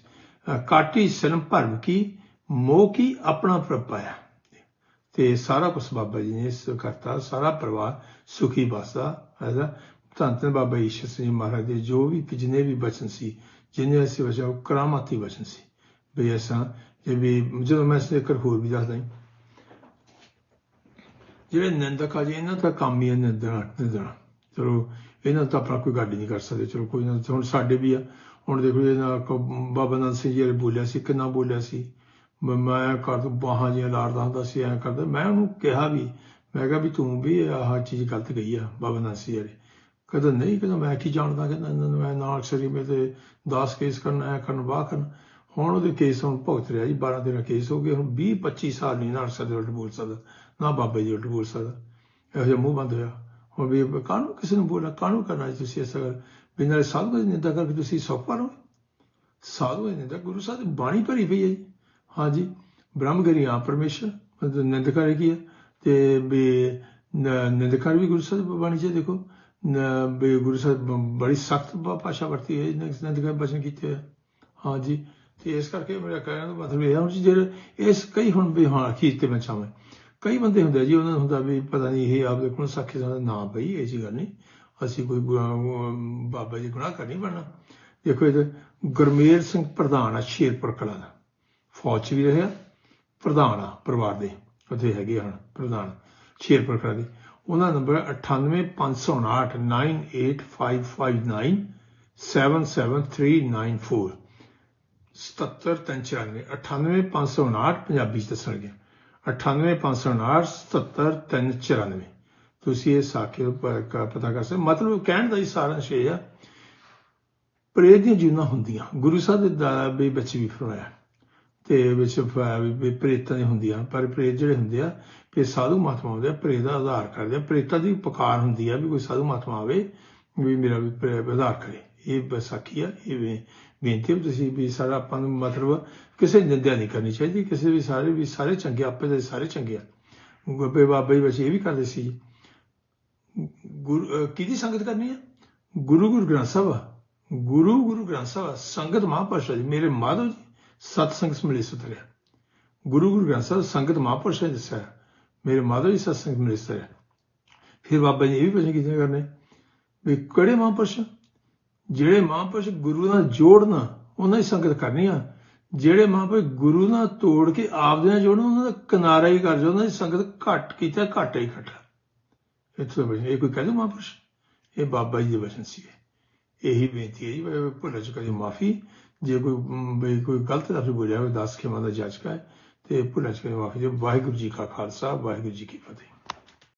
ਕਾਟੀ ਸਲਮ ਭਰਮ ਕੀ, ਮੋਹ ਕੀ ਆਪਣਾ ਪ੍ਰਭ ਪਾਇਆ। ਤੇ ਸਾਰਾ ਕੁਝ ਬਾਬਾ ਜੀ ਨੇ ਇਸ ਕਰਤਾ, ਸਾਰਾ ਪਰਿਵਾਰ ਸੁਖੀ ਬਸਦਾ ਹੈਗਾ ਧੰਨ ਧੰਨ ਬਾਬਾ ਈਸ਼ਰ ਸਿੰਘ ਜੀ ਮਹਾਰਾਜ ਦੇ ਜੋ ਵੀ, ਜਿੰਨੇ ਵੀ ਬਚਨ ਸੀ, ਜਿੰਨੇ ਐਸੇ ਵਜਾ ਉਹ ਕਰਾਮਾਤੀ ਬਚਨ ਸੀ। ਬਈ ਅਸਾਂ ਇਹ ਵੀ ਜਦੋਂ ਮੈਂ ਇਸ ਹੋਰ ਵੀ ਦੱਸਦਾ ਜਿਹੜੇ ਨਿੰਦਕ ਆ ਜੀ, ਇਹਨਾਂ ਦਾ ਕੰਮ ਹੀ ਹੈ ਨਿੰਦਣਾ ਨਿੰਦਣਾ। ਚਲੋ, ਇਹਨਾਂ ਤਾਂ ਆਪਣਾ ਕੋਈ ਗੱਲ ਹੀ ਨਹੀਂ ਕਰ ਸਕਦੇ। ਚਲੋ, ਕੋਈ ਨਾ, ਹੁਣ ਸਾਡੇ ਵੀ ਆ। ਹੁਣ ਦੇਖੋ ਇਹਨਾਂ ਬਾਬਾ ਨੰਦ ਸਿੰਘ ਜੀ ਨੇ ਬੋਲਿਆ ਸੀ, ਕਿੰਨਾ ਬੋਲਿਆ ਸੀ। ਮੈਂ- ਮੈਂ ਕਰ ਬਾਹਾਂ ਜਿਹੀਆਂ ਲਾੜਦਾ ਹੁੰਦਾ ਸੀ, ਐਂ ਕਰਦਾ। ਮੈਂ ਉਹਨੂੰ ਕਿਹਾ ਵੀ, ਮੈਂ ਕਿਹਾ ਵੀ ਤੂੰ ਵੀ ਆਹ ਚੀਜ਼ ਗਲਤ ਗਈ ਆ, ਬਾਬਾ ਨੰਦ ਸਿੰਘ ਜੀ ਨੇ ਨਹੀਂ, ਕਹਿੰਦਾ ਮੈਂ ਕੀ ਜਾਣਦਾ? ਕਹਿੰਦਾ, ਇਹਨਾਂ ਨੂੰ ਮੈਂ ਨਾਲ ਸ਼ਰੀ ਤੇ 10 ਕੇਸ ਕਰਨਾ ਹੈ ਕਰਨ, ਵਾਹ ਕਰਨ। ਹੁਣ ਉਹਦੇ ਕੇਸ ਹੁਣ ਭੁਗਤ ਰਿਹਾ ਜੀ 12 ਦਿਨ ਕੇਸ ਹੋ ਗਏ, ਹੁਣ 20 25 ਸਾਲ ਨਹੀਂ ਨਾਲ ਸਾਡੇ ਉਲਟ ਬੋਲ ਸਕਦਾ, ਨਾ ਬਾਬਾ ਜੀ ਉਲਟ ਬੋਲ ਸਕਦਾ। ਇਹੋ ਜਿਹਾ ਮੂੰਹ ਬੰਦ ਹੋਇਆ। ਹੁਣ ਵੀ ਕਾਹਨੂੰ ਕਿਸੇ ਨੂੰ ਬੋਲਣਾ, ਕਾਹਨੂੰ ਕਰਨਾ ਜੀ ਤੁਸੀਂ ਇਸ ਗੱਲ? ਬਿਨਾਂ ਸਾਧੂ ਦੀ ਨਿੰਦਾ ਕਰਕੇ ਤੁਸੀਂ ਸੌਖ ਪਾਲੋਗੇ ਸਾਧੂ ਦੀ ਨਿੰਦਾ, ਗੁਰੂ ਸਾਹਿਬ ਦੀ ਬਾਣੀ ਭਰੀ ਪਈ ਹੈ ਜੀ। ਹਾਂਜੀ ਬ੍ਰਹਮਗਰੀ ਆ ਪਰਮੇਸ਼ਰ, ਮਤਲਬ ਨਿੰਦਕਾਰੀ ਕੀ ਹੈ। ਤੇ ਵੀ ਨ- ਵੀ ਗੁਰੂ ਸਾਹਿਬ ਬਾਣੀ 'ਚ ਦੇਖੋ। ਨ- ਵੀ ਗੁਰੂ ਸਾਹਿਬ ਬੜੀ ਸਖਤ ਭਾਸ਼ਾ ਵਰਤੀ ਹੈ ਨਿੰਦਕਾਰੀ ਬਚਨ ਕੀਤੇ ਹੋਏ। ਹਾਂ ਜੀ ਤੇ ਇਸ ਕਰਕੇ ਮੇਰਾ ਕਹਿਣ ਦਾ ਮਤਲਬ ਇਹ ਹੈ ਹੁਣ ਜੀ ਜਿਹੜੇ ਇਸ ਕਈ ਹੁਣ ਵੀ ਹਾਂ ਅਖੀਰ ਤੇ ਮੈਂ ਚਾਹਾਂ ਕਈ ਬੰਦੇ ਹੁੰਦੇ ਆ ਜੀ ਉਹਨਾਂ ਨੂੰ ਹੁੰਦਾ ਵੀ ਪਤਾ ਨਹੀਂ ਇਹ ਆਪਦੇ ਕੋਲ ਸਾਖੀ ਦਾ ਨਾ ਪਈ ਇਹ ਜੀ ਗੱਲ ਨਹੀਂ ਅਸੀਂ ਕੋਈ ਗੁਆ- ਬਾਬਾ ਜੀ ਗੁਨਾਹ ਕਰ ਨਹੀਂ ਬਣਨਾ ਦੇਖੋ ਇਹ ਗੁਰਮੇਲ ਸਿੰਘ ਪ੍ਰਧਾਨ ਆ ਸ਼ੇਰਪੁਰ ਕਲਾਂ ਦਾ ਫੌਜ 'ਚ ਵੀ ਰਿਹਾ ਪ੍ਰਧਾਨ ਆ ਪਰਿਵਾਰ ਦੇ ਉੱਥੇ ਹੈਗੇ ਹਨ ਪ੍ਰਧਾਨ ਸ਼ੇਰਪੁਰ ਕਲਾਂ ਦੇ ਉਹਨਾਂ ਦਾ ਨੰਬਰ 98559 98559 77394 77394 98559 ਪੰਜਾਬੀ ਚ ਦੱਸਣਗੇ 98559 77394 ਤੁਸੀਂ ਇਹ ਸਾਖੀ ਪਤਾ ਕਰ ਸਕਦੇ ਮਤਲਬ ਕਹਿਣ ਦਾ ਹੀ ਸਾਰਾਂਸ਼ ਇਹ ਆ ਪ੍ਰੇਤ ਦੀਆਂ ਜੂਨਾਂ ਹੁੰਦੀਆਂ। ਗੁਰੂ ਸਾਹਿਬ ਦੇ ਵੀ ਵਿੱਚ ਵੀ ਫਰਮਾਇਆ। ਤੇ ਵਿੱਚ ਵੀ- ਪ੍ਰੇਤਾਂ ਦੀਆਂ ਹੁੰਦੀਆਂ, ਪਰ ਪ੍ਰੇਤ ਜਿਹੜੇ ਹੁੰਦੇ ਆ ਕਿ ਸਾਧੂ ਮਹਾਤਮਾ ਹੁੰਦੇ ਆ ਪ੍ਰੇਤ ਦਾ ਆਧਾਰ ਕਰਦੇ ਆ। ਪ੍ਰੇਤਾਂ ਦੀ ਪੁਕਾਰ ਹੁੰਦੀ ਆ ਵੀ ਕੋਈ ਸਾਧੂ ਮਹਾਤਮਾ ਆਵੇ, ਵੀ ਮੇਰਾ ਵੀ ਪ੍ਰੇ- ਆਧਾਰ ਕਰੇ। ਇਹ ਵਿਸਾਖੀ ਆ, ਇਹ ਬੇਨਤੀ ਹੈ ਵੀ ਤੁਸੀਂ ਵੀ ਸਾਰਾ ਆਪਾਂ ਨੂੰ ਮਤਲਬ ਕਿਸੇ ਦੀ ਨਿੰਦਿਆ ਨਹੀਂ ਕਰਨੀ ਚਾਹੀਦੀ, ਕਿਸੇ ਵੀ ਸਾਰੇ ਵੀ ਸਾਰੇ ਚੰਗੇ, ਆਪੇ ਦੇ ਸਾਰੇ ਚੰਗੇ ਆ। ਗੱਬੇ ਬਾਬਾ ਜੀ ਵੈਸੇ ਇਹ ਵੀ ਕਰਦੇ ਸੀ, ਗੁਰੂ ਕਿਹਦੀ ਸੰਗਤ ਕਰਨੀ ਆ? ਗੁਰੂ ਗੁਰੂ ਗ੍ਰੰਥ ਸਾਹਿਬ ਆ। ਗੁਰੂ ਗੁਰੂ ਗ੍ਰੰਥ ਸਾਹਿਬ ਆ। ਸੰਗਤ ਮਹਾਂਪੁਰਸ਼ ਜੀ ਮੇਰੇ ਮਾਧੋ ਜੀ, ਸਤ ਸੰਗ ਸਮਲੇ ਸੁਤਰਿਆ ਗੁਰੂ ਗੁਰੂ ਗ੍ਰੰਥ ਸਾਹਿਬ, ਸੰਗਤ ਮਹਾਂਪੁਰਸ਼ ਨੇ ਦੱਸਿਆ। ਮੇਰੇ ਮਾਧੋ ਜੀ, ਸਤ ਸੰਗ ਸਮਲੇ ਸੁਤਰਿਆ ਫਿਰ ਬਾਬਾ ਜੀ ਇਹ ਵੀ ਪ੍ਰਸ਼ਨ ਕੀਤੇ ਕਰਨੇ, ਵੀ ਕਿਹੜੇ ਮਹਾਂਪੁਰਸ਼? ਜਿਹੜੇ ਮਹਾਂਪੁਰਸ਼ ਗੁਰੂ ਨਾਲ ਜੋੜਨਾ ਉਹਨਾਂ ਦੀ ਸੰਗਤ ਕਰਨੀ ਆ। ਜਿਹੜੇ ਮਹਾਂਪੁਰਸ਼ ਗੁਰੂ ਨਾਲ ਤੋੜ ਕੇ ਆਪਦੇ ਨਾਲ ਜੋੜਨ, ਉਹਨਾਂ ਦਾ ਕਿਨਾਰਾ ਹੀ ਕਰ ਜੋ, ਉਹਨਾਂ ਦੀ ਸੰਗਤ ਘੱਟ ਕੀਤਾ, ਘੱਟ ਹੀ ਘਟਾ ਇੱਥੇ ਬਈ ਇਹ ਕੋਈ ਕਹਿੰਦਾ ਮਹਾਂਪੁਰਸ਼? ਇਹ ਬਾਬਾ ਜੀ ਦੇ ਵਚਨ ਸੀਗੇ ਇਹੀ ਬੇਨਤੀ ਹੈ ਜੀ ਵੀ ਭੁੱਲ ਚੁੱਕਾ ਦੀ ਮਾਫੀ। ਜੇ ਕੋਈ ਬਈ ਕੋਈ ਗਲਤ ਲਫ਼ਜ਼ ਬੋਲਿਆ ਹੋਵੇ, ਦੱਸ ਕੇ ਦਾ ਜਾਚਕਾ ਹੈ, ਤੇ ਭੁੱਲ ਚੁੱਕਾ ਦੀ ਮਾਫੀ। ਜੀ ਵਾਹਿਗੁਰੂ ਜੀ ਕਾ ਖਾਲਸਾ, ਵਾਹਿਗੁਰੂ ਜੀ ਕੀ ਫਤਿਹ।